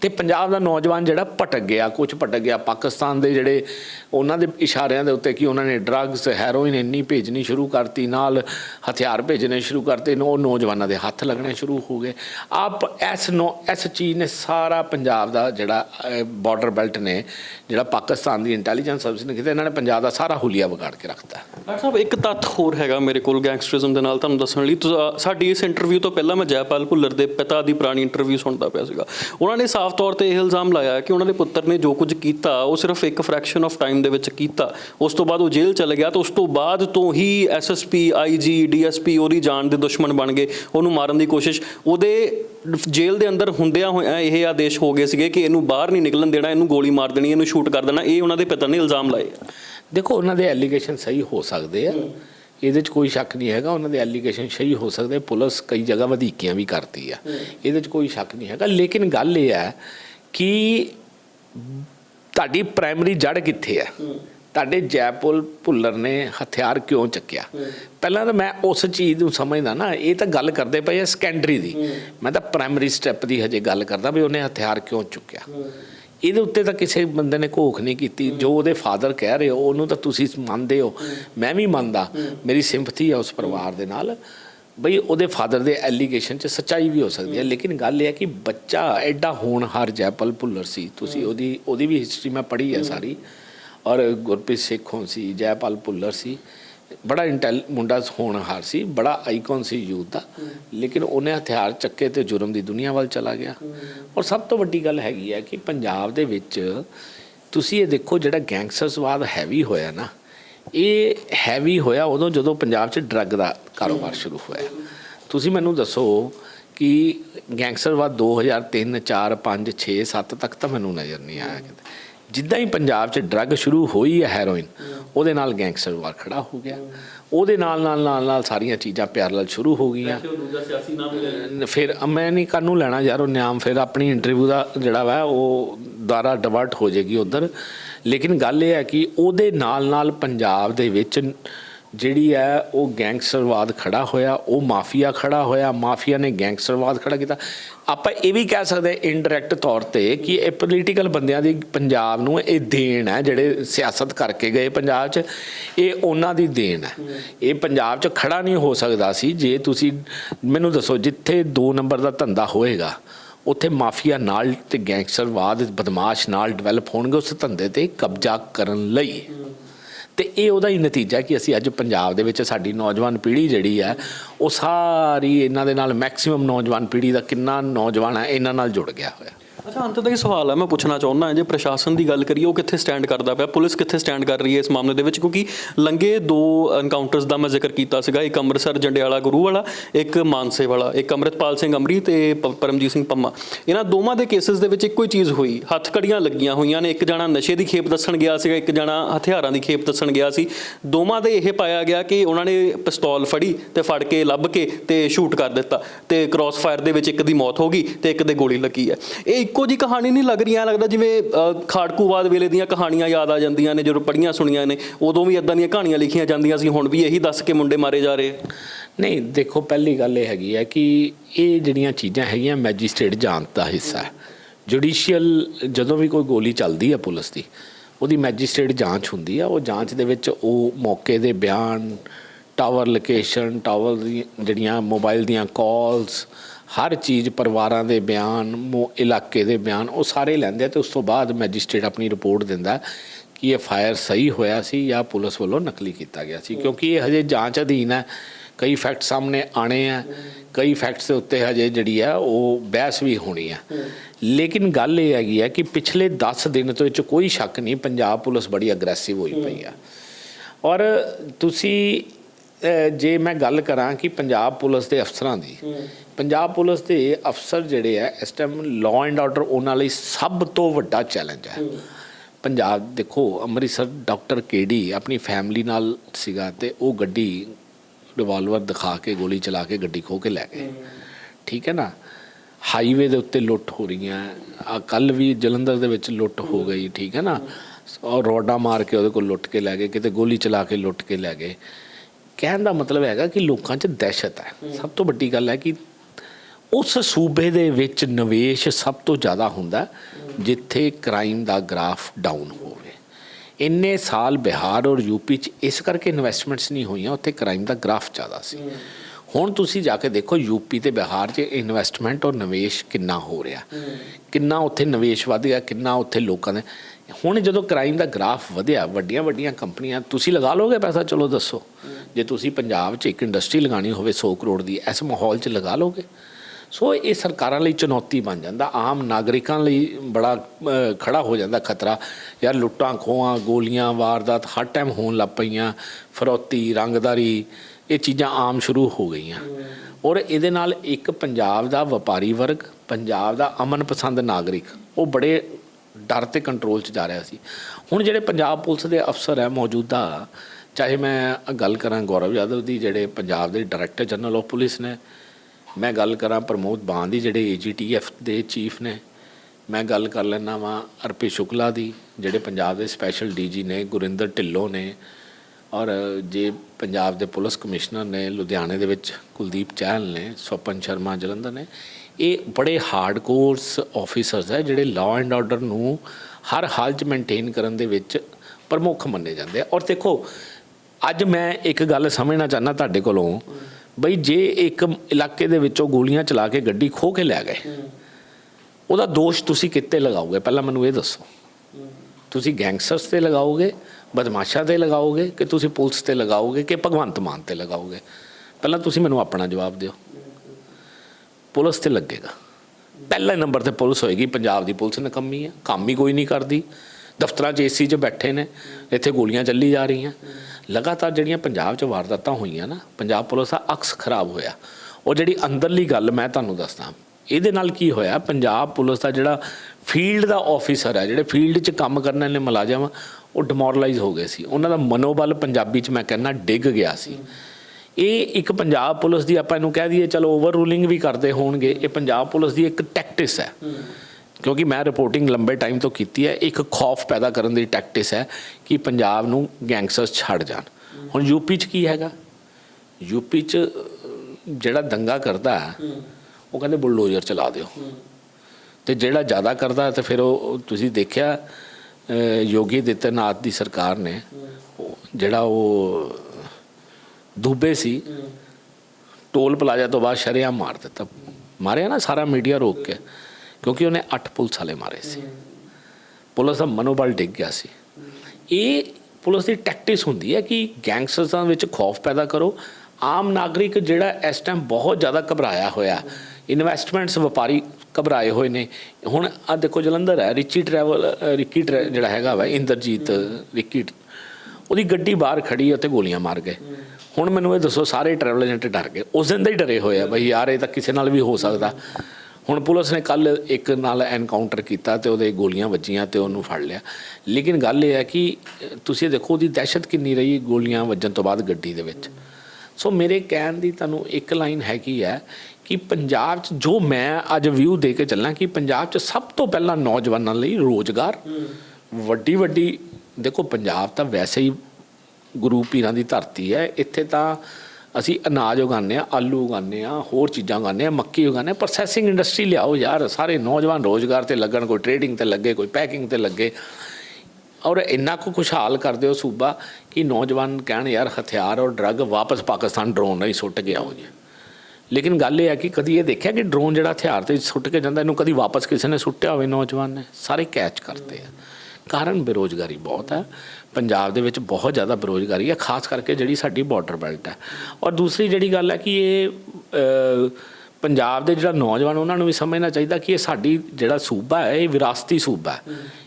ਤੇ ਪੰਜਾਬ ਦਾ ਨੌਜਵਾਨ ਜਿਹੜਾ ਭਟਕ ਗਿਆ ਕੁਝ ਭਟਕ ਗਿਆ। ਪਾਕਿਸਤਾਨ ਦੇ ਜਿਹੜੇ ਉਹਨਾਂ ਦੇ ਇਸ਼ਾਰਿਆਂ ਦੇ ਉੱਤੇ ਕਿ ਉਹਨਾਂ ਨੇ ਡਰੱਗਸ ਹੈਰੋਇਨ ਇੰਨੀ ਭੇਜਣੀ ਸ਼ੁਰੂ ਕਰਤੀ, ਨਾਲ ਹਥਿਆਰ ਭੇਜਣੇ ਸ਼ੁਰੂ ਕਰਤੇ ਉਹ ਨੌਜਵਾਨਾਂ ਦੇ ਹੱਥ ਲੱਗਣੇ ਸ਼ੁਰੂ ਹੋ ਗਏ। ਆਪ ਇਸ ਨੋ, ਇਸ ਚੀਜ਼ ਨੇ ਸਾਰਾ ਪੰਜਾਬ ਦਾ ਜਿਹੜਾ ਬਾਰਡਰ ਬੈਲਟ ਨੇ, ਜਿਹੜਾ ਪਾਕਿਸਤਾਨ ਦੀ ਇੰਟੈਲੀਜੈਂਸ ਸਰਵਿਸ ਨੇ ਕੀਤਾ, ਇਹਨਾਂ ਨੇ ਪੰਜਾਬ ਦਾ ਸਾਰਾ ਹੁਲੀਆ ਵਿਗਾੜ ਕੇ ਰੱਖਤਾ। ਡਾਕਟਰ ਸਾਹਿਬ, ਇੱਕ ਤੱਥ ਹੋਰ ਹੈਗਾ ਮੇਰੇ ਕੋਲ ਗੈਂਗਸਟਰਿਜ਼ਮ ਦੇ ਨਾਲ ਤੁਹਾਨੂੰ ਦੱਸਣ ਲਈ। ਤੁਸ- ਸਾਡੀ ਇਸ ਇੰਟਰਵਿਊ ਤੋਂ ਪਹਿਲਾਂ ਮੈਂ ਜੈਪਾਲ ਭੁੱਲਰ ਦੇ ਪਿਤਾ ਦੀ ਪੁਰਾਣੀ ਇੰਟਰਵਿਊ ਸੁਣਦਾ ਪਿਆ ਸੀਗਾ। ਉਹਨਾਂ ਨੇ ਸਾਫ਼ ਤੌਰ ਤੇ ਇਹ ਇਲਜ਼ਾਮ ਲਾਇਆ ਕਿ ਉਹਨਾਂ ਦੇ ਪੁੱਤਰ ਨੇ ਜੋ ਕੁਝ ਕੀਤਾ ਉਹ ਸਿਰਫ ਇੱਕ ਫ੍ਰੈਕਸ਼ਨ ਆਫ ਟਾਈਮ ਦੇ ਵਿੱਚ ਕੀਤਾ। ਉਸ ਤੋਂ ਬਾਅਦ ਉਹ ਜੇਲ੍ਹ ਚਲੇ ਗਿਆ ਤਾਂ ਉਸ ਤੋਂ ਬਾਅਦ ਤੋਂ ਹੀ ਐਸਐਸਪੀ ਆਈਜੀ ਡੀਐਸਪੀ ਉਹਦੀ ਜਾਨ ਦੇ ਦੁਸ਼ਮਣ ਬਣ ਗਏ ਉਹਨੂੰ ਮਾਰਨ ਦੀ ਕੋਸ਼ਿਸ਼। ਉਹਦੇ ਜੇਲ੍ਹ ਦੇ ਅੰਦਰ ਹੁੰਦਿਆਂ ਹੋਇਆਂ ਇਹ ਆਦੇਸ਼ ਹੋ ਗਏ ਸੀਗੇ ਕਿ ਇਹਨੂੰ ਬਾਹਰ ਨਹੀਂ ਨਿਕਲਣ ਦੇਣਾ ਇਹਨੂੰ ਗੋਲੀ ਮਾਰ ਦੇਣੀ ਇਹਨੂੰ ਸ਼ੂਟ ਕਰ ਦੇਣਾ ਇਹ ਉਹਨਾਂ ਦੇ ਪਿਤਾ ਨੇ ਇਲਜ਼ਾਮ ਲਾਏ। ਦੇਖੋ ਉਹਨਾਂ ਦੇ ਐਲੀਗੇਸ਼ਨ ਸਹੀ ਹੋ ਸਕਦੇ ਆ। ਇਹਦੇ 'ਚ ਕੋਈ ਸ਼ੱਕ ਨਹੀਂ ਹੈਗਾ ਉਹਨਾਂ ਦੇ ਐਲੀਗੇਸ਼ਨ ਸਹੀ ਹੋ ਸਕਦੇ ਪੁਲਿਸ ਕਈ ਜਗ੍ਹਾ ਵਧੀਕੀਆਂ ਵੀ ਕਰਦੀ ਆ। ਇਹਦੇ 'ਚ ਕੋਈ ਸ਼ੱਕ ਨਹੀਂ ਹੈਗਾ ਲੇਕਿਨ ਗੱਲ ਇਹ ਹੈ ਕਿ ਤੁਹਾਡੀ ਪ੍ਰਾਇਮਰੀ ਜੜ ਕਿੱਥੇ ਹੈ? ਤੁਹਾਡੇ ਜੈਪੁਲ ਭੁੱਲਰ ਨੇ ਹਥਿਆਰ ਕਿਉਂ ਚੱਕਿਆ? ਪਹਿਲਾਂ ਤਾਂ ਮੈਂ ਉਸ ਚੀਜ਼ ਨੂੰ ਸਮਝਦਾ ਨਾ ਇਹ ਤਾਂ ਗੱਲ ਕਰਦੇ ਪਏ ਆ ਸੈਕੰਡਰੀ ਦੀ। ਮੈਂ ਤਾਂ ਪ੍ਰਾਇਮਰੀ ਸਟੈਪ ਦੀ ਹਜੇ ਗੱਲ ਕਰਦਾ ਵੀ ਉਹਨੇ ਹਥਿਆਰ ਕਿਉਂ ਚੁੱਕਿਆ। ਇਹਦੇ ਉੱਤੇ ਤਾਂ ਕਿਸੇ ਬੰਦੇ ਨੇ ਘੋਖ ਨਹੀਂ ਕੀਤੀ। ਜੋ ਉਹਦੇ ਫਾਦਰ ਕਹਿ ਰਹੇ ਹੋ, ਉਹਨੂੰ ਤਾਂ ਤੁਸੀਂ ਮੰਨਦੇ ਹੋ। ਮੈਂ ਵੀ ਮੰਨਦਾ। ਮੇਰੀ ਸਿੰਪਥੀ ਹੈ ਉਸ ਪਰਿਵਾਰ ਦੇ ਨਾਲ। ਬਈ ਉਹਦੇ ਫਾਦਰ ਦੇ ਐਲੀਗੇਸ਼ਨ 'ਚ ਸੱਚਾਈ ਵੀ ਹੋ ਸਕਦੀ ਹੈ। ਲੇਕਿਨ ਗੱਲ ਇਹ ਹੈ ਕਿ ਬੱਚਾ ਐਡਾ ਹੋਣਹਾਰ ਜੈਪਲ ਭੁੱਲਰ ਸੀ। ਤੁਸੀਂ ਉਹਦੀ ਉਹਦੀ ਵੀ ਹਿਸਟਰੀ ਮੈਂ ਪੜ੍ਹੀ ਹੈ ਸਾਰੀ। ਔਰ ਗੁਰਪ੍ਰੀਤ ਸੇਖੋਂ ਸੀ, ਜੈਪਾਲ ਭੁੱਲਰ ਸੀ। ਬੜਾ ਇੰਟੈਲ ਮੁੰਡਾ ਹੋਣਹਾਰ ਸੀ, ਬੜਾ ਆਈਕਨ ਸੀ ਯੂਥ ਦਾ, ਲੇਕਿਨ ਉਹਨੇ ਹਥਿਆਰ ਚੱਕੇ ਤੇ ਜੁਰਮ ਦੀ ਦੁਨੀਆ ਵੱਲ ਚਲਾ ਗਿਆ। ਔਰ ਸਭ ਤੋਂ ਵੱਡੀ ਗੱਲ ਹੈਗੀ ਹੈ ਕਿ ਪੰਜਾਬ ਦੇ ਵਿੱਚ ਤੁਸੀਂ ਇਹ ਦੇਖੋ ਜਿਹੜਾ ਗੈਂਗਸਟਰਸਵਾਦ ਹੈਵੀ ਹੋਇਆ ਨਾ, ਇਹ ਹੈਵੀ ਹੋਇਆ ਉਦੋਂ ਜਦੋਂ ਪੰਜਾਬ 'ਚ ਡਰੱਗ ਦਾ ਕਾਰੋਬਾਰ ਸ਼ੁਰੂ ਹੋਇਆ। ਤੁਸੀਂ ਮੈਨੂੰ ਦੱਸੋ ਕਿ ਗੈਂਗਸਟਰਵਾਦ 2003 4 5 6 7 ਤੱਕ ਤਾਂ ਮੈਨੂੰ ਨਜ਼ਰ ਨਹੀਂ ਆਇਆ ਕਿਤੇ। ਜਿੱਦਾਂ ਹੀ ਪੰਜਾਬ 'ਚ ਡਰੱਗ ਸ਼ੁਰੂ ਹੋਈ ਹੈ ਹੈਰੋਇਨ ਉਹਦੇ ਨਾਲ ਗੈਂਗਸਟਰਵਾਦ ਖੜਾ ਹੋ ਗਿਆ। ਉਹਦੇ ਨਾਲ ਨਾਲ ਨਾਲ ਨਾਲ ਸਾਰੀਆਂ ਚੀਜ਼ਾਂ ਪੈਰਲਲ ਸ਼ੁਰੂ ਹੋ ਗਈਆਂ। ਫਿਰ ਮੈਂ ਨਹੀਂ ਕਾਨੂੰ ਲੈਣਾ ਯਾਰ ਉਹ ਨਿਆਮ ਫਿਰ ਆਪਣੀ ਇੰਟਰਵਿਊ ਦਾ ਜਿਹੜਾ ਵਾ ਉਹ ਦੁਆਰਾ ਡਿਵਰਟ ਹੋ ਜਾਏਗੀ ਉਧਰ। ਲੇਕਿਨ ਗੱਲ ਇਹ ਹੈ ਕਿ ਉਹਦੇ ਨਾਲ ਨਾਲ ਪੰਜਾਬ ਦੇ ਵਿੱਚ ਜਿਹੜੀ ਹੈ ਉਹ ਗੈਂਗਸਟਰਵਾਦ ਖੜਾ ਹੋਇਆ, ਉਹ ਮਾਫੀਆ ਖੜਾ ਹੋਇਆ, ਮਾਫੀਆ ਨੇ ਗੈਂਗਸਟਰਵਾਦ ਖੜਾ ਕੀਤਾ। ਆਪਾਂ ਇਹ ਵੀ ਕਹਿ ਸਕਦੇ ਇਨਡਾਇਰੈਕਟ ਤੌਰ ਤੇ ਕਿ ਇਹ ਪੋਲੀਟੀਕਲ ਬੰਦਿਆਂ ਦੀ ਪੰਜਾਬ ਨੂੰ ਇਹ ਦੇਣ ਹੈ, ਜਿਹੜੇ ਸਿਆਸਤ ਕਰਕੇ ਗਏ ਪੰਜਾਬ 'ਚ, ਇਹ ਉਹਨਾਂ ਦੀ ਦੇਣ ਹੈ। ਇਹ ਪੰਜਾਬ 'ਚ ਖੜਾ ਨਹੀਂ ਹੋ ਸਕਦਾ ਸੀ, ਜੇ ਤੁਸੀਂ ਮੈਨੂੰ ਦੱਸੋ ਜਿੱਥੇ 2 ਨੰਬਰ ਦਾ ਧੰਦਾ ਹੋਏਗਾ, ਉੱਥੇ ਮਾਫੀਆ ਨਾਲ ਤੇ ਗੈਂਗਸਟਰਵਾਦ ਬਦਮਾਸ਼ ਨਾਲ ਡਿਵੈਲਪ ਹੋਣਗੇ ਉਸ ਧੰਦੇ ਤੇ ਕਬਜ਼ਾ ਕਰਨ ਲਈ। ਤੇ ਇਹ ਉਹਦਾ ਹੀ ਨਤੀਜਾ ਕਿ ਅਸੀਂ ਅੱਜ ਪੰਜਾਬ ਦੇ ਵਿੱਚ ਸਾਡੀ ਨੌਜਵਾਨ ਪੀੜ੍ਹੀ ਜਿਹੜੀ ਹੈ, ਉਹ ਸਾਰੀ ਇਹਨਾਂ ਦੇ ਨਾਲ ਮੈਕਸਿਮਮ ਨੌਜਵਾਨ ਪੀੜ੍ਹੀ ਦਾ ਕਿੰਨਾ ਨੌਜਵਾਨ ਹੈ, ਇਹਨਾਂ ਨਾਲ ਜੁੜ ਗਿਆ ਹੋਇਆ। ਅੱਛਾ, ਅੰਤ ਦਾ ਹੀ ਸਵਾਲ ਹੈ ਮੈਂ ਪੁੱਛਣਾ ਚਾਹੁੰਦਾ ਜੇ ਪ੍ਰਸ਼ਾਸਨ ਦੀ ਗੱਲ ਕਰੀਏ, ਉਹ ਕਿੱਥੇ ਸਟੈਂਡ ਕਰਦਾ ਪਿਆ? ਪੁਲਿਸ ਕਿੱਥੇ ਸਟੈਂਡ ਕਰ ਰਹੀ ਹੈ ਇਸ ਮਾਮਲੇ ਦੇ ਵਿੱਚ? ਕਿਉਂਕਿ ਲੰਗੇ ਦੋ ਐਨਕਾਊਂਟਰਸ ਦਾ ਮੈਂ ਜ਼ਿਕਰ ਕੀਤਾ ਸੀਗਾ, ਇੱਕ ਅੰਮ੍ਰਿਤਸਰ ਜੰਡਿਆਲਾ ਗੁਰੂ ਵਾਲਾ, ਇੱਕ ਮਾਨਸੇ ਵਾਲਾ, ਇੱਕ ਅੰਮ੍ਰਿਤਪਾਲ ਸਿੰਘ ਅਮਰੀ ਤੇ ਪ- ਪਰਮਜੀਤ ਸਿੰਘ ਪੰਮਾ। ਇਹਨਾਂ ਦੋਵਾਂ ਦੇ ਕੇਸਿਸ ਦੇ ਵਿੱਚ ਇੱਕੋ ਹੀ ਚੀਜ਼ ਹੋਈ ਹੱਥਕੜੀਆਂ ਲੱਗੀਆਂ ਹੋਈਆਂ ਨੇ, ਇੱਕ ਜਣਾ ਨਸ਼ੇ ਦੀ ਖੇਪ ਦੱਸਣ ਗਿਆ ਸੀਗਾ, ਇੱਕ ਜਣਾ ਹਥਿਆਰਾਂ ਦੀ ਖੇਪ ਦੱਸਣ ਗਿਆ ਸੀ। ਦੋਵਾਂ ਦੇ ਇਹ ਪਾਇਆ ਗਿਆ ਕਿ ਉਹਨਾਂ ਨੇ ਪਿਸਤੌਲ ਫੜੀ ਤੇ ਫੜ ਕੇ ਲੱਭ ਕੇ ਤੇ ਸ਼ੂਟ ਕਰ ਦਿੱਤਾ ਤੇ ਕ੍ਰਾਸ ਫਾਇਰ ਦੇ ਵਿੱਚ ਇੱਕ ਦੀ ਮੌਤ ਹੋ ਗਈ ਤੇ ਇੱਕ ਦੇ ਗੋਲੀ ਲੱਗੀ ਹੈ। ਇਹ ਇੱਕੋ ਜੀ ਕਹਾਣੀ ਨਹੀਂ ਲੱਗ ਰਹੀ, ਐ ਲੱਗਦਾ ਜਿਵੇਂ ਖਾੜਕੂਵਾਦ ਵੇਲੇ ਦੀਆਂ ਕਹਾਣੀਆਂ ਯਾਦ ਆ ਜਾਂਦੀਆਂ ਨੇ, ਜਦੋਂ ਪੜ੍ਹੀਆਂ ਸੁਣੀਆਂ ਨੇ, ਉਦੋਂ ਵੀ ਇਦਾਂ ਦੀਆਂ ਕਹਾਣੀਆਂ ਲਿਖੀਆਂ ਜਾਂਦੀਆਂ ਸੀ, ਹੁਣ ਵੀ ਇਹੀ ਦੱਸ ਕੇ ਮੁੰਡੇ ਮਾਰੇ ਜਾ ਰਹੇ ਨਹੀਂ, ਦੇਖੋ, ਪਹਿਲੀ ਗੱਲ ਇਹ ਹੈਗੀ ਹੈ ਕਿ ਇਹ ਜਿਹੜੀਆਂ ਚੀਜ਼ਾਂ ਹੈਗੀਆਂ, ਮੈਜਿਸਟ੍ਰੇਟ ਜਾਂਚ ਦਾ ਹਿੱਸਾ ਹੈ। ਜੁਡੀਸ਼ੀਅਲ, ਜਦੋਂ ਵੀ ਕੋਈ ਗੋਲੀ ਚੱਲਦੀ ਹੈ ਪੁਲਿਸ ਦੀ, ਉਹਦੀ ਮੈਜਿਸਟ੍ਰੇਟ ਜਾਂਚ ਹੁੰਦੀ ਆ, ਉਹ ਜਾਂਚ ਦੇ ਵਿੱਚ ਉਹ ਮੌਕੇ ਦੇ ਬਿਆਨ, ਟਾਵਰ ਲੋਕੇਸ਼ਨ, ਟਾਵਰ ਦੀ ਜਿਹੜੀਆਂ ਮੋਬਾਈਲ ਦੀਆਂ ਕਾਲਸ ਹਰ ਚੀਜ਼ ਪਰਿਵਾਰਾਂ ਦੇ ਬਿਆਨ, ਮੋ, ਇਲਾਕੇ ਦੇ ਬਿਆਨ, ਉਹ ਸਾਰੇ ਲੈਂਦੇ ਆ ਤੇ ਉਸ ਤੋਂ ਬਾਅਦ ਮੈਜਿਸਟ੍ਰੇਟ ਆਪਣੀ ਰਿਪੋਰਟ ਦਿੰਦਾ ਕਿ ਇਹ ਫਾਇਰ ਸਹੀ ਹੋਇਆ ਸੀ ਜਾਂ ਪੁਲਿਸ ਵੱਲੋਂ ਨਕਲੀ ਕੀਤਾ ਗਿਆ ਸੀ। ਕਿਉਂਕਿ ਇਹ ਹਜੇ ਜਾਂਚ ਅਧੀਨ ਹੈ, ਕਈ ਫੈਕਟ ਸਾਹਮਣੇ ਆਣੇ ਆ, ਕਈ ਫੈਕਟਸ ਦੇ ਉੱਤੇ ਹਜੇ ਜਿਹੜੀ ਆ ਉਹ ਬਹਿਸ ਵੀ ਹੋਣੀ ਆ। ਲੇਕਿਨ ਗੱਲ ਇਹ ਹੈਗੀ ਹੈ ਕਿ ਪਿਛਲੇ 10 ਦਿਨ ਤੋਂ ਇਹ 'ਚ ਕੋਈ ਸ਼ੱਕ ਨਹੀਂ, ਪੰਜਾਬ ਪੁਲਿਸ ਬੜੀ ਅਗਰੈਸਿਵ ਹੋਈ ਪਈ ਆ। ਔਰ ਤੁਸੀਂ ਜੇ ਮੈਂ ਗੱਲ ਕਰਾਂ ਕਿ ਪੰਜਾਬ ਪੁਲਿਸ ਦੇ ਅਫਸਰਾਂ ਦੀ ਪੰਜਾਬ ਪੁਲਿਸ ਦੇ ਅਫਸਰ ਜਿਹੜੇ ਆ ਇਸ ਟਾਈਮ ਲਾਅ ਐਂਡ ਆਰਡਰ ਉਹਨਾਂ ਲਈ ਸਭ ਤੋਂ ਵੱਡਾ ਚੈਲੰਜ ਹੈ। ਪੰਜਾਬ ਦੇਖੋ ਅੰਮ੍ਰਿਤਸਰ ਡਾਕਟਰ ਕੇਡੀ ਆਪਣੀ ਫੈਮਿਲੀ ਨਾਲ ਸੀਗਾ ਤੇ ਉਹ ਗੱਡੀ ਰਿਵਾਲਵਰ ਦਿਖਾ ਕੇ ਗੋਲੀ ਚਲਾ ਕੇ ਗੱਡੀ ਖੋ ਕੇ ਲੈ ਗਏ। ਠੀਕ ਹੈ ਨਾ? ਹਾਈਵੇ ਦੇ ਉੱਤੇ ਲੁੱਟ ਹੋ ਰਹੀਆਂ। ਆ ਕੱਲ ਵੀ ਜਲੰਧਰ ਦੇ ਵਿੱਚ ਲੁੱਟ ਹੋ ਗਈ ਠੀਕ ਹੈ ਨਾ? ਔਰ ਰੋਡਾ ਮਾਰ ਕੇ ਉਹਦੇ ਕੋਲ ਲੁੱਟ ਕੇ ਲੈ ਗਏ ਕਿਤੇ ਗੋਲੀ ਚਲਾ ਕੇ ਲੁੱਟ ਕੇ ਲੈ ਗਏ। ਕਹਿਣ ਦਾ ਮਤਲਬ ਹੈਗਾ ਕਿ ਲੋਕਾਂ 'ਚ ਦਹਿਸ਼ਤ ਹੈ। ਸਭ ਤੋਂ ਵੱਡੀ ਗੱਲ ਹੈ ਕਿ ਉਸ ਸੂਬੇ ਦੇ ਵਿੱਚ ਨਿਵੇਸ਼ ਸਭ ਤੋਂ ਜ਼ਿਆਦਾ ਹੁੰਦਾ ਜਿੱਥੇ ਕ੍ਰਾਈਮ ਦਾ ਗ੍ਰਾਫ ਡਾਊਨ ਹੋਵੇ। ਇੰਨੇ ਸਾਲ ਬਿਹਾਰ ਔਰ ਯੂਪੀ ਚ ਇਸ ਕਰਕੇ ਇਨਵੈਸਟਮੈਂਟਸ ਨਹੀਂ ਹੋਈਆਂ, ਉੱਥੇ ਕ੍ਰਾਈਮ ਦਾ ਗ੍ਰਾਫ ਜ਼ਿਆਦਾ ਸੀ। ਹੁਣ ਤੁਸੀਂ ਜਾ ਕੇ ਦੇਖੋ ਯੂਪੀ ਤੇ ਬਿਹਾਰ 'ਚ ਇਨਵੈਸਟਮੈਂਟ ਔਰ ਨਿਵੇਸ਼ ਕਿੰਨਾ ਹੋ ਰਿਹਾ। ਕਿੰਨਾ ਉੱਥੇ ਨਿਵੇਸ਼ ਵਧ ਗਿਆ, ਕਿੰਨਾ ਉੱਥੇ ਲੋਕਾਂ ਦੇ ਹੁਣ ਜਦੋਂ ਕ੍ਰਾਈਮ ਦਾ ਗ੍ਰਾਫ ਵਧਿਆ, ਵੱਡੀਆਂ ਵੱਡੀਆਂ ਕੰਪਨੀਆਂ, ਤੁਸੀਂ ਲਗਾ ਲੋਗੇ ਪੈਸਾ? ਚਲੋ ਦੱਸੋ। ਜੇ ਤੁਸੀਂ ਪੰਜਾਬ 'ਚ ਇੱਕ ਇੰਡਸਟਰੀ ਲਗਾਣੀ ਹੋਵੇ 100 ਕਰੋੜ ਦੀ, ਇਸ ਮਾਹੌਲ 'ਚ ਲਗਾ ਲੋਗੇ ਸੋ ਇਹ ਸਰਕਾਰਾਂ ਲਈ ਚੁਣੌਤੀ ਬਣ ਜਾਂਦਾ। ਆਮ ਨਾਗਰਿਕਾਂ ਲਈ ਬੜਾ ਅਹ, ਖੜਾ ਹੋ ਜਾਂਦਾ ਖਤਰਾ। ਯਾਰ ਲੁੱਟਾਂ ਖੋਹਾਂ ਗੋਲੀਆਂ ਵਾਰਦਾਤ ਹਰ ਟਾਈਮ ਹੋਣ ਲੱਗ ਪਈਆਂ। ਫਰੋਤੀ ਰੰਗਦਾਰੀ ਇਹ ਚੀਜ਼ਾਂ ਆਮ ਸ਼ੁਰੂ ਹੋ ਗਈਆਂ। ਔਰ ਇਹਦੇ ਨਾਲ ਇੱਕ ਪੰਜਾਬ ਦਾ ਵਪਾਰੀ ਵਰਗ ਪੰਜਾਬ ਦਾ ਅਮਨ ਪਸੰਦ ਨਾਗਰਿਕ ਉਹ ਬੜੇ ਡਰ ਤੇ ਕੰਟਰੋਲ 'ਚ ਜਾ ਰਿਹਾ ਸੀ। ਹੁਣ ਜਿਹੜੇ ਪੰਜਾਬ ਪੁਲਿਸ ਦੇ ਅਫਸਰ ਹੈ ਮੌਜੂਦਾ ਚਾਹੇ ਮੈਂ ਗੱਲ ਕਰਾਂ ਗੌਰਵ ਯਾਦਵ ਦੀ ਜਿਹੜੇ ਪੰਜਾਬ ਦੇ ਡਾਇਰੈਕਟਰ ਜਨਰਲ ਆਫ ਪੁਲਿਸ ਨੇ ਮੈਂ ਗੱਲ ਕਰਾਂ ਪ੍ਰਮੋਦ ਬਾਨ ਦੀ, ਜਿਹੜੇ ਏਜੀਟੀਐਫ ਦੇ ਚੀਫ ਨੇ। ਮੈਂ ਗੱਲ ਕਰ ਲੈਣਾ ਵਾਂ ਅਰਪੀ ਸ਼ੁਕਲਾ ਦੀ, ਜਿਹੜੇ ਪੰਜਾਬ ਦੇ ਸਪੈਸ਼ਲ ਡੀਜੀ ਨੇ, ਗੁਰਿੰਦਰ ਢਿੱਲੋਂ ਨੇ ਔਰ ਜੇ ਪੰਜਾਬ ਦੇ ਪੁਲਿਸ ਕਮਿਸ਼ਨਰ ਨੇ, ਲੁਧਿਆਣੇ ਦੇ ਵਿੱਚ ਕੁਲਦੀਪ ਚਹਿਲ ਨੇ, ਸਵਪਨ ਸ਼ਰਮਾ, ਜਲੰਧਰ ਨੇ। ਇਹ ਬੜੇ ਹਾਰਡ ਕੋਰਸ ਆਫੀਸਰਸ ਹੈ ਜਿਹੜੇ ਲਾਅ ਐਂਡ ਆਰਡਰ ਨੂੰ ਹਰ ਹਾਲ 'ਚ ਮੇਨਟੇਨ ਕਰਨ ਦੇ ਵਿੱਚ ਪ੍ਰਮੁੱਖ ਮੰਨੇ ਜਾਂਦੇ ਆ। ਔਰ ਦੇਖੋ, ਅੱਜ ਮੈਂ ਇੱਕ ਗੱਲ ਸਮਝਣਾ ਚਾਹਨਾ ਤੁਹਾਡੇ ਕੋਲੋਂ ਬਈ ਜੇ ਇੱਕ ਇਲਾਕੇ ਦੇ ਵਿੱਚੋਂ ਗੋਲੀਆਂ ਚਲਾ ਕੇ ਗੱਡੀ ਖੋ ਕੇ ਲੈ ਗਏ, ਉਹਦਾ ਦੋਸ਼ ਤੁਸੀਂ ਕਿੱਤੇ ਲਗਾਓਗੇ? ਪਹਿਲਾਂ ਮੈਨੂੰ ਇਹ ਦੱਸੋ। ਤੁਸੀਂ ਗੈਂਗਸਟਰਸ ਤੇ ਲਗਾਓਗੇ, ਬਦਮਾਸ਼ਾਂ ਤੇ ਲਗਾਓਗੇ ਕਿ ਤੁਸੀਂ ਪੁਲਿਸ ਤੇ ਲਗਾਓਗੇ ਕਿ ਭਗਵੰਤ ਮਾਨ ਤੇ ਲਗਾਓਗੇ? ਪਹਿਲਾਂ ਤੁਸੀਂ ਮੈਨੂੰ ਆਪਣਾ ਜਵਾਬ ਦਿਓ। ਪੁਲਿਸ ਤੇ ਲੱਗੇਗਾ। ਪਹਿਲੇ ਨੰਬਰ ਤੇ ਪੁਲਿਸ ਹੋਏਗੀ, ਪੰਜਾਬ ਦੀ ਪੁਲਿਸ ਨਕੰਮੀ ਹੈ, ਕੰਮ ਹੀ ਕੋਈ ਨਹੀਂ ਕਰਦੀ। ਦਫ਼ਤਰਾਂ 'ਚ ਏਸੀ 'ਚ ਬੈਠੇ ਨੇ, ਇੱਥੇ ਗੋਲੀਆਂ ਚੱਲੀ ਜਾ ਰਹੀਆਂ। ਲਗਾਤਾਰ ਜਿਹੜੀਆਂ ਪੰਜਾਬ 'ਚ ਵਾਰਦਾਤਾਂ ਹੋਈਆਂ ਨਾ, ਪੰਜਾਬ ਪੁਲਿਸ ਦਾ ਅਕਸ ਖਰਾਬ ਹੋਇਆ। ਉਹ ਜਿਹੜੀ ਅੰਦਰਲੀ ਗੱਲ ਮੈਂ ਤੁਹਾਨੂੰ ਦੱਸਦਾ, ਇਹਦੇ ਨਾਲ ਕੀ ਹੋਇਆ, ਪੰਜਾਬ ਪੁਲਿਸ ਦਾ ਜਿਹੜਾ ਫੀਲਡ ਦਾ ਆਫੀਸਰ ਹੈ, ਜਿਹੜੇ ਫੀਲਡ 'ਚ ਕੰਮ ਕਰਨ ਵਾਲੇ ਮੁਲਾਜ਼ਮ, ਉਹ ਡਿਮੋਰਲਾਈਜ਼ ਹੋ ਗਏ ਸੀ। ਉਹਨਾਂ ਦਾ ਮਨੋਬਲ ਪੰਜਾਬੀ 'ਚ ਮੈਂ ਕਹਿੰਦਾ ਡਿੱਗ ਗਿਆ ਸੀ। ਇਹ ਇੱਕ ਪੰਜਾਬ ਪੁਲਿਸ ਦੀ ਆਪਾਂ ਇਹਨੂੰ ਕਹਿ ਦਈਏ, ਚਲੋ ਓਵਰ ਰੂਲਿੰਗ ਵੀ ਕਰਦੇ ਹੋਣਗੇ, ਇਹ ਪੰਜਾਬ ਪੁਲਿਸ ਦੀ ਇੱਕ ਟੈਕਟਿਸ ਹੈ। ਕਿਉਂਕਿ ਮੈਂ ਰਿਪੋਰਟਿੰਗ ਲੰਬੇ ਟਾਈਮ ਤੋਂ ਕੀਤੀ ਹੈ ਇੱਕ ਖੌਫ ਪੈਦਾ ਕਰਨ ਦੀ ਟੈਕਟਿਸ ਹੈ ਕਿ ਪੰਜਾਬ ਨੂੰ ਗੈਂਗਸਟਰਸ ਛੱਡ ਜਾਣ। ਹੁਣ ਯੂਪੀ 'ਚ ਕੀ ਹੈਗਾ? ਯੂਪੀ 'ਚ ਜਿਹੜਾ ਦੰਗਾ ਕਰਦਾ ਹੈ ਉਹ ਕਹਿੰਦੇ ਬੁਲਡੋਜ਼ਰ ਚਲਾ ਦਿਓ। ਤੇ ਜਿਹੜਾ ਜ਼ਿਆਦਾ ਕਰਦਾ ਤੇ ਫਿਰ ਉਹ ਤੁਸੀਂ ਦੇਖਿਆ ਯੋਗੀ ਆਦਿੱਤਿਆਨਾਥ ਦੀ ਸਰਕਾਰ ਨੇ ਜਿਹੜਾ ਉਹ ਦੂਬੇ ਸੀ ਟੋਲ ਪਲਾਜ਼ਾ ਤੋਂ ਬਾਅਦ ਸ਼ਰੇਆਮ ਮਾਰ ਦਿੱਤਾ। ਮਾਰਿਆ ਨਾ ਸਾਰਾ ਮੀਡੀਆ ਰੋਕ ਕੇ। ਕਿਉਂਕਿ ਉਹਨੇ 8 ਪੁਲਿਸ ਵਾਲੇ ਮਾਰੇ ਸੀ। ਪੁਲਿਸ ਦਾ ਮਨੋਬਲ ਡਿੱਗ ਗਿਆ ਸੀ। ਇਹ ਪੁਲਿਸ ਦੀ ਟੈਕਟਿਸ ਹੁੰਦੀ ਹੈ ਕਿ ਗੈਂਗਸਟਰਸਾਂ ਵਿੱਚ ਖੌਫ ਪੈਦਾ ਕਰੋ। ਆਮ ਨਾਗਰਿਕ ਜਿਹੜਾ ਇਸ ਟਾਈਮ ਬਹੁਤ ਜ਼ਿਆਦਾ ਘਬਰਾਇਆ ਹੋਇਆ। ਇਨਵੈਸਟਮੈਂਟਸ ਵਪਾਰੀ ਘਬਰਾਏ ਹੋਏ ਨੇ। ਹੁਣ ਆ ਦੇਖੋ ਜਲੰਧਰ ਹੈ ਰਿਚੀ ਟਰੈਵਲ ਅ, ਰਿੱਕੀ ਟਰੈ- ਜਿਹੜਾ ਹੈਗਾ ਵਾ ਇੰਦਰਜੀਤ ਰਿੱਕੀ ਉਹਦੀ ਗੱਡੀ ਬਾਹਰ ਖੜੀ ਹੈ ਗੋਲੀਆਂ ਮਾਰ ਗਏ। ਹੁਣ ਮੈਨੂੰ ਇਹ ਦੱਸੋ ਸਾਰੇ ਟਰੈਵਲ ਏਜੰਟ ਡਰ ਗਏ। ਉਸ ਦਿਨ ਦੇ ਹੀ ਡਰੇ ਹੋਏ ਆ ਬਈ ਯਾਰ ਇਹ ਤਾਂ ਕਿਸੇ ਨਾਲ ਵੀ ਹੋ ਸਕਦਾ। ਹੁਣ ਪੁਲਿਸ ਨੇ ਕੱਲ ਇੱਕ ਨਾਲ ਐਨਕਾਊਂਟਰ ਕੀਤਾ ਤੇ ਉਹਦੇ ਗੋਲੀਆਂ ਵੱਜੀਆਂ ਤੇ ਉਹਨੂੰ ਫੜ ਲਿਆ। ਲੇਕਿਨ ਗੱਲ ਇਹ ਹੈ ਕਿ ਤੁਸੀਂ ਦੇਖੋ ਉਹਦੀ ਦਹਿਸ਼ਤ ਕਿੰਨੀ ਰਹੀ ਗੋਲੀਆਂ ਵੱਜਣ ਤੋਂ ਬਾਅਦ ਗੱਡੀ ਦੇ ਵਿੱਚ। ਸੋ ਮੇਰੇ ਕਹਿਣ ਦੀ ਤੁਹਾਨੂੰ ਇੱਕ ਲਾਈਨ ਹੈਗੀ ਹੈ ਕਿ ਪੰਜਾਬ 'ਚ ਜੋ ਮੈਂ ਅੱਜ ਵਿਊ ਦੇ ਕੇ ਚੱਲਾਂ ਕਿ ਪੰਜਾਬ 'ਚ ਸਭ ਤੋਂ ਪਹਿਲਾਂ ਨੌਜਵਾਨਾਂ ਲਈ ਰੋਜ਼ਗਾਰ ਵੱਡੀ ਵੱਡੀ, ਦੇਖੋ ਪੰਜਾਬ ਤਾਂ ਵੈਸੇ ਹੀ ਗੁਰੂ ਪੀਰਾਂ ਦੀ ਧਰਤੀ ਹੈ, ਇੱਥੇ ਤਾਂ ਅਸੀਂ ਅਨਾਜ ਉਗਾਉਂਦੇ ਆ ਆਲੂ ਉਗਾਉਂਦੇ ਆ ਹੋਰ ਚੀਜ਼ਾਂ ਉਗਾਉਂਦੇ ਆ ਮੱਕੀ ਉਗਾਉਂਦੇ ਆ ਪ੍ਰੋਸੈਸਿੰਗ ਇੰਡਸਟਰੀ ਲਿਆਓ ਯਾਰ, ਸਾਰੇ ਨੌਜਵਾਨ ਰੋਜ਼ਗਾਰ ਤੇ ਲੱਗਣ, ਕੋਈ ਟ੍ਰੇਡਿੰਗ ਤੇ ਲੱਗੇ, ਕੋਈ ਪੈਕਿੰਗ ਤੇ ਲੱਗੇ। ਔਰ ਇੰਨਾ ਕੁ ਖੁਸ਼ਹਾਲ ਕਰ ਦਿਓ ਸੂਬਾ ਕਿ ਨੌਜਵਾਨ ਕਹਿਣ ਯਾਰ ਹਥਿਆਰ ਔਰ ਡਰੱਗ ਵਾਪਸ ਪਾਕਿਸਤਾਨ ਡਰੋਨ ਨਹੀਂ ਸੁੱਟ ਕੇ ਆਓ ਜੀ। ਲੇਕਿਨ ਗੱਲ ਇਹ ਹੈ ਕਿ ਕਦੀ ਇਹ ਦੇਖਿਆ ਕਿ ਡਰੋਨ ਜਿਹੜਾ ਹਥਿਆਰ ਤੇ ਸੁੱਟ ਕੇ ਜਾਂਦਾ, ਇਹਨੂੰ ਕਦੀ ਵਾਪਸ ਕਿਸੇ ਨੇ ਸੁੱਟਿਆ ਹੋਵੇ ਨੌਜਵਾਨ ਨੇ? ਸਾਰੇ ਕੈਚ ਕਰਦੇ ਆ। ਕਾਰਨ ਬੇਰੋਜ਼ਗਾਰੀ ਬਹੁਤ ਹੈ। ਪੰਜਾਬ ਦੇ ਵਿੱਚ ਬਹੁਤ ਜ਼ਿਆਦਾ ਬੇਰੋਜ਼ਗਾਰੀ ਹੈ, ਖਾਸ ਕਰਕੇ ਜਿਹੜੀ ਸਾਡੀ ਬਾਰਡਰ ਬੈਲਟ ਹੈ। ਔਰ ਦੂਸਰੀ ਜਿਹੜੀ ਗੱਲ ਹੈ ਕਿ ਇਹ ਪੰਜਾਬ ਦੇ ਜਿਹੜਾ ਨੌਜਵਾਨ, ਉਹਨਾਂ ਨੂੰ ਵੀ ਸਮਝਣਾ ਚਾਹੀਦਾ ਕਿ ਇਹ ਸਾਡੀ ਜਿਹੜਾ ਸੂਬਾ ਹੈ, ਇਹ ਵਿਰਾਸਤੀ ਸੂਬਾ ਹੈ।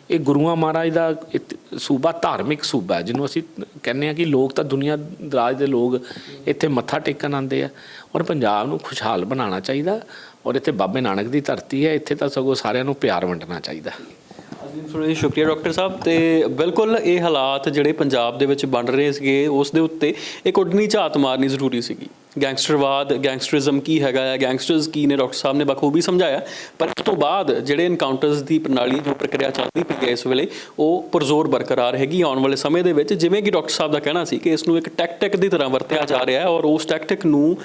ਇਹ ਗੁਰੂਆਂ ਮਹਾਰਾਜ ਦਾ ਇਤ- ਸੂਬਾ ਧਾਰਮਿਕ ਸੂਬਾ ਹੈ, ਜਿਹਨੂੰ ਅਸੀਂ ਕਹਿੰਦੇ ਆ ਕਿ ਲੋਕ ਤਾਂ ਦੁਨੀਆ ਦਰਾਜ ਦੇ ਲੋਕ ਇੱਥੇ ਮੱਥਾ ਟੇਕਣ ਆਉਂਦੇ ਆ। ਔਰ ਪੰਜਾਬ ਨੂੰ ਖੁਸ਼ਹਾਲ ਬਣਾਉਣਾ ਚਾਹੀਦਾ, ਔਰ ਇੱਥੇ ਬਾਬੇ ਨਾਨਕ ਦੀ ਧਰਤੀ ਹੈ, ਇੱਥੇ ਤਾਂ ਸਗੋਂ ਸਾਰਿਆਂ ਨੂੰ ਪਿਆਰ ਵੰਡਣਾ ਚਾਹੀਦਾ। ਜੀ ਸ਼ੁਕਰੀਆ ਡਾਕਟਰ ਸਾਹਿਬ। ਤੇ ਬਿਲਕੁਲ ਇਹ ਹਾਲਾਤ ਜਿਹੜੇ ਪੰਜਾਬ ਦੇ ਵਿੱਚ ਬਣ ਰਹੇ ਸੀਗੇ, ਉਸ ਦੇ ਉੱਤੇ ਇੱਕ ਉੱਡਣੀ ਝਾਤ ਮਾਰਨੀ ਜ਼ਰੂਰੀ ਸੀਗੀ। ਗੈਂਗਸਟਰਵਾਦ, ਗੈਂਗਸਟਰਿਜ਼ਮ ਕੀ ਹੈਗਾ ਹੈ ਗੈਂਗਸਟਰਸ ਕੀ ਨੇ ਡਾਕਟਰ ਸਾਹਿਬ ਨੇ ਬਖੂਬੀ ਸਮਝਾਇਆ। ਪਰ ਇਸ ਤੋਂ ਬਾਅਦ ਜਿਹੜੇ ਇਨਕਾਊਂਟਰਸ ਦੀ ਪ੍ਰਣਾਲੀ, ਜੋ ਪ੍ਰਕਿਰਿਆ ਚੱਲਦੀ ਪਈ ਹੈ ਇਸ ਵੇਲੇ, ਉਹ ਪਰਜ਼ੋਰ ਬਰਕਰਾਰ ਹੈਗੀ ਆਉਣ ਵਾਲੇ ਸਮੇਂ ਦੇ ਵਿੱਚ। ਜਿਵੇਂ ਕਿ ਡਾਕਟਰ ਸਾਹਿਬ ਦਾ ਕਹਿਣਾ ਸੀ ਕਿ ਇਸ ਨੂੰ ਇੱਕ ਟੈਕਟਿਕ ਦੀ ਤਰ੍ਹਾਂ ਵਰਤਿਆ ਜਾ ਰਿਹਾ ਹੈ ਔਰ ਉਸ ਟੈਕਟਿਕ ਨੂੰ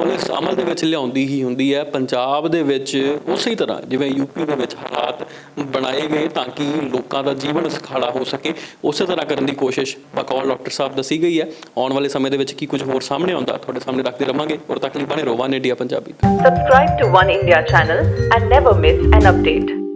ਪੁਲਿਸ ਅਮਲ ਦੇ ਵਿੱਚ ਲਿਆਉਂਦੀ ਹੀ ਹੁੰਦੀ ਹੈ। ਪੰਜਾਬ ਦੇ ਵਿੱਚ ਉਸੇ ਤਰ੍ਹਾਂ ਜਿਵੇਂ ਯੂਪੀ ਦੇ ਵਿੱਚ ਹਾਲਾਤ ਬਣਾਏ ਗਏ ਤਾਂ ਕਿ ਲੋਕਾਂ ਦਾ ਜੀਵਨ ਸੁਖਾਲਾ ਹੋ ਸਕੇ। ਉਸੇ ਤਰ੍ਹਾਂ ਕਰਨ ਦੀ ਕੋਸ਼ਿਸ਼ ਬਕੌਲ ਡਾਕਟਰ ਸਾਹਿਬ ਦੱਸੀ ਗਈ ਹੈ। ਆਉਣ ਵਾਲੇ ਸਮੇਂ ਦੇ ਵਿੱਚ ਕੀ ਕੁਝ ਹੋਰ ਸਾਹਮਣੇ ਆਉਂਦਾ, ਤੁਹਾਡੇ ਸਾਹਮਣੇ ਰੱਖਦੇ ਰਵਾਂਗੇ। ਔਰ ਤੱਕ ਲਈ ਰੋਵਾਨ ਇੰਡੀਆ ਪੰਜਾਬੀ ਤੇ। Subscribe to One India channel and never miss an.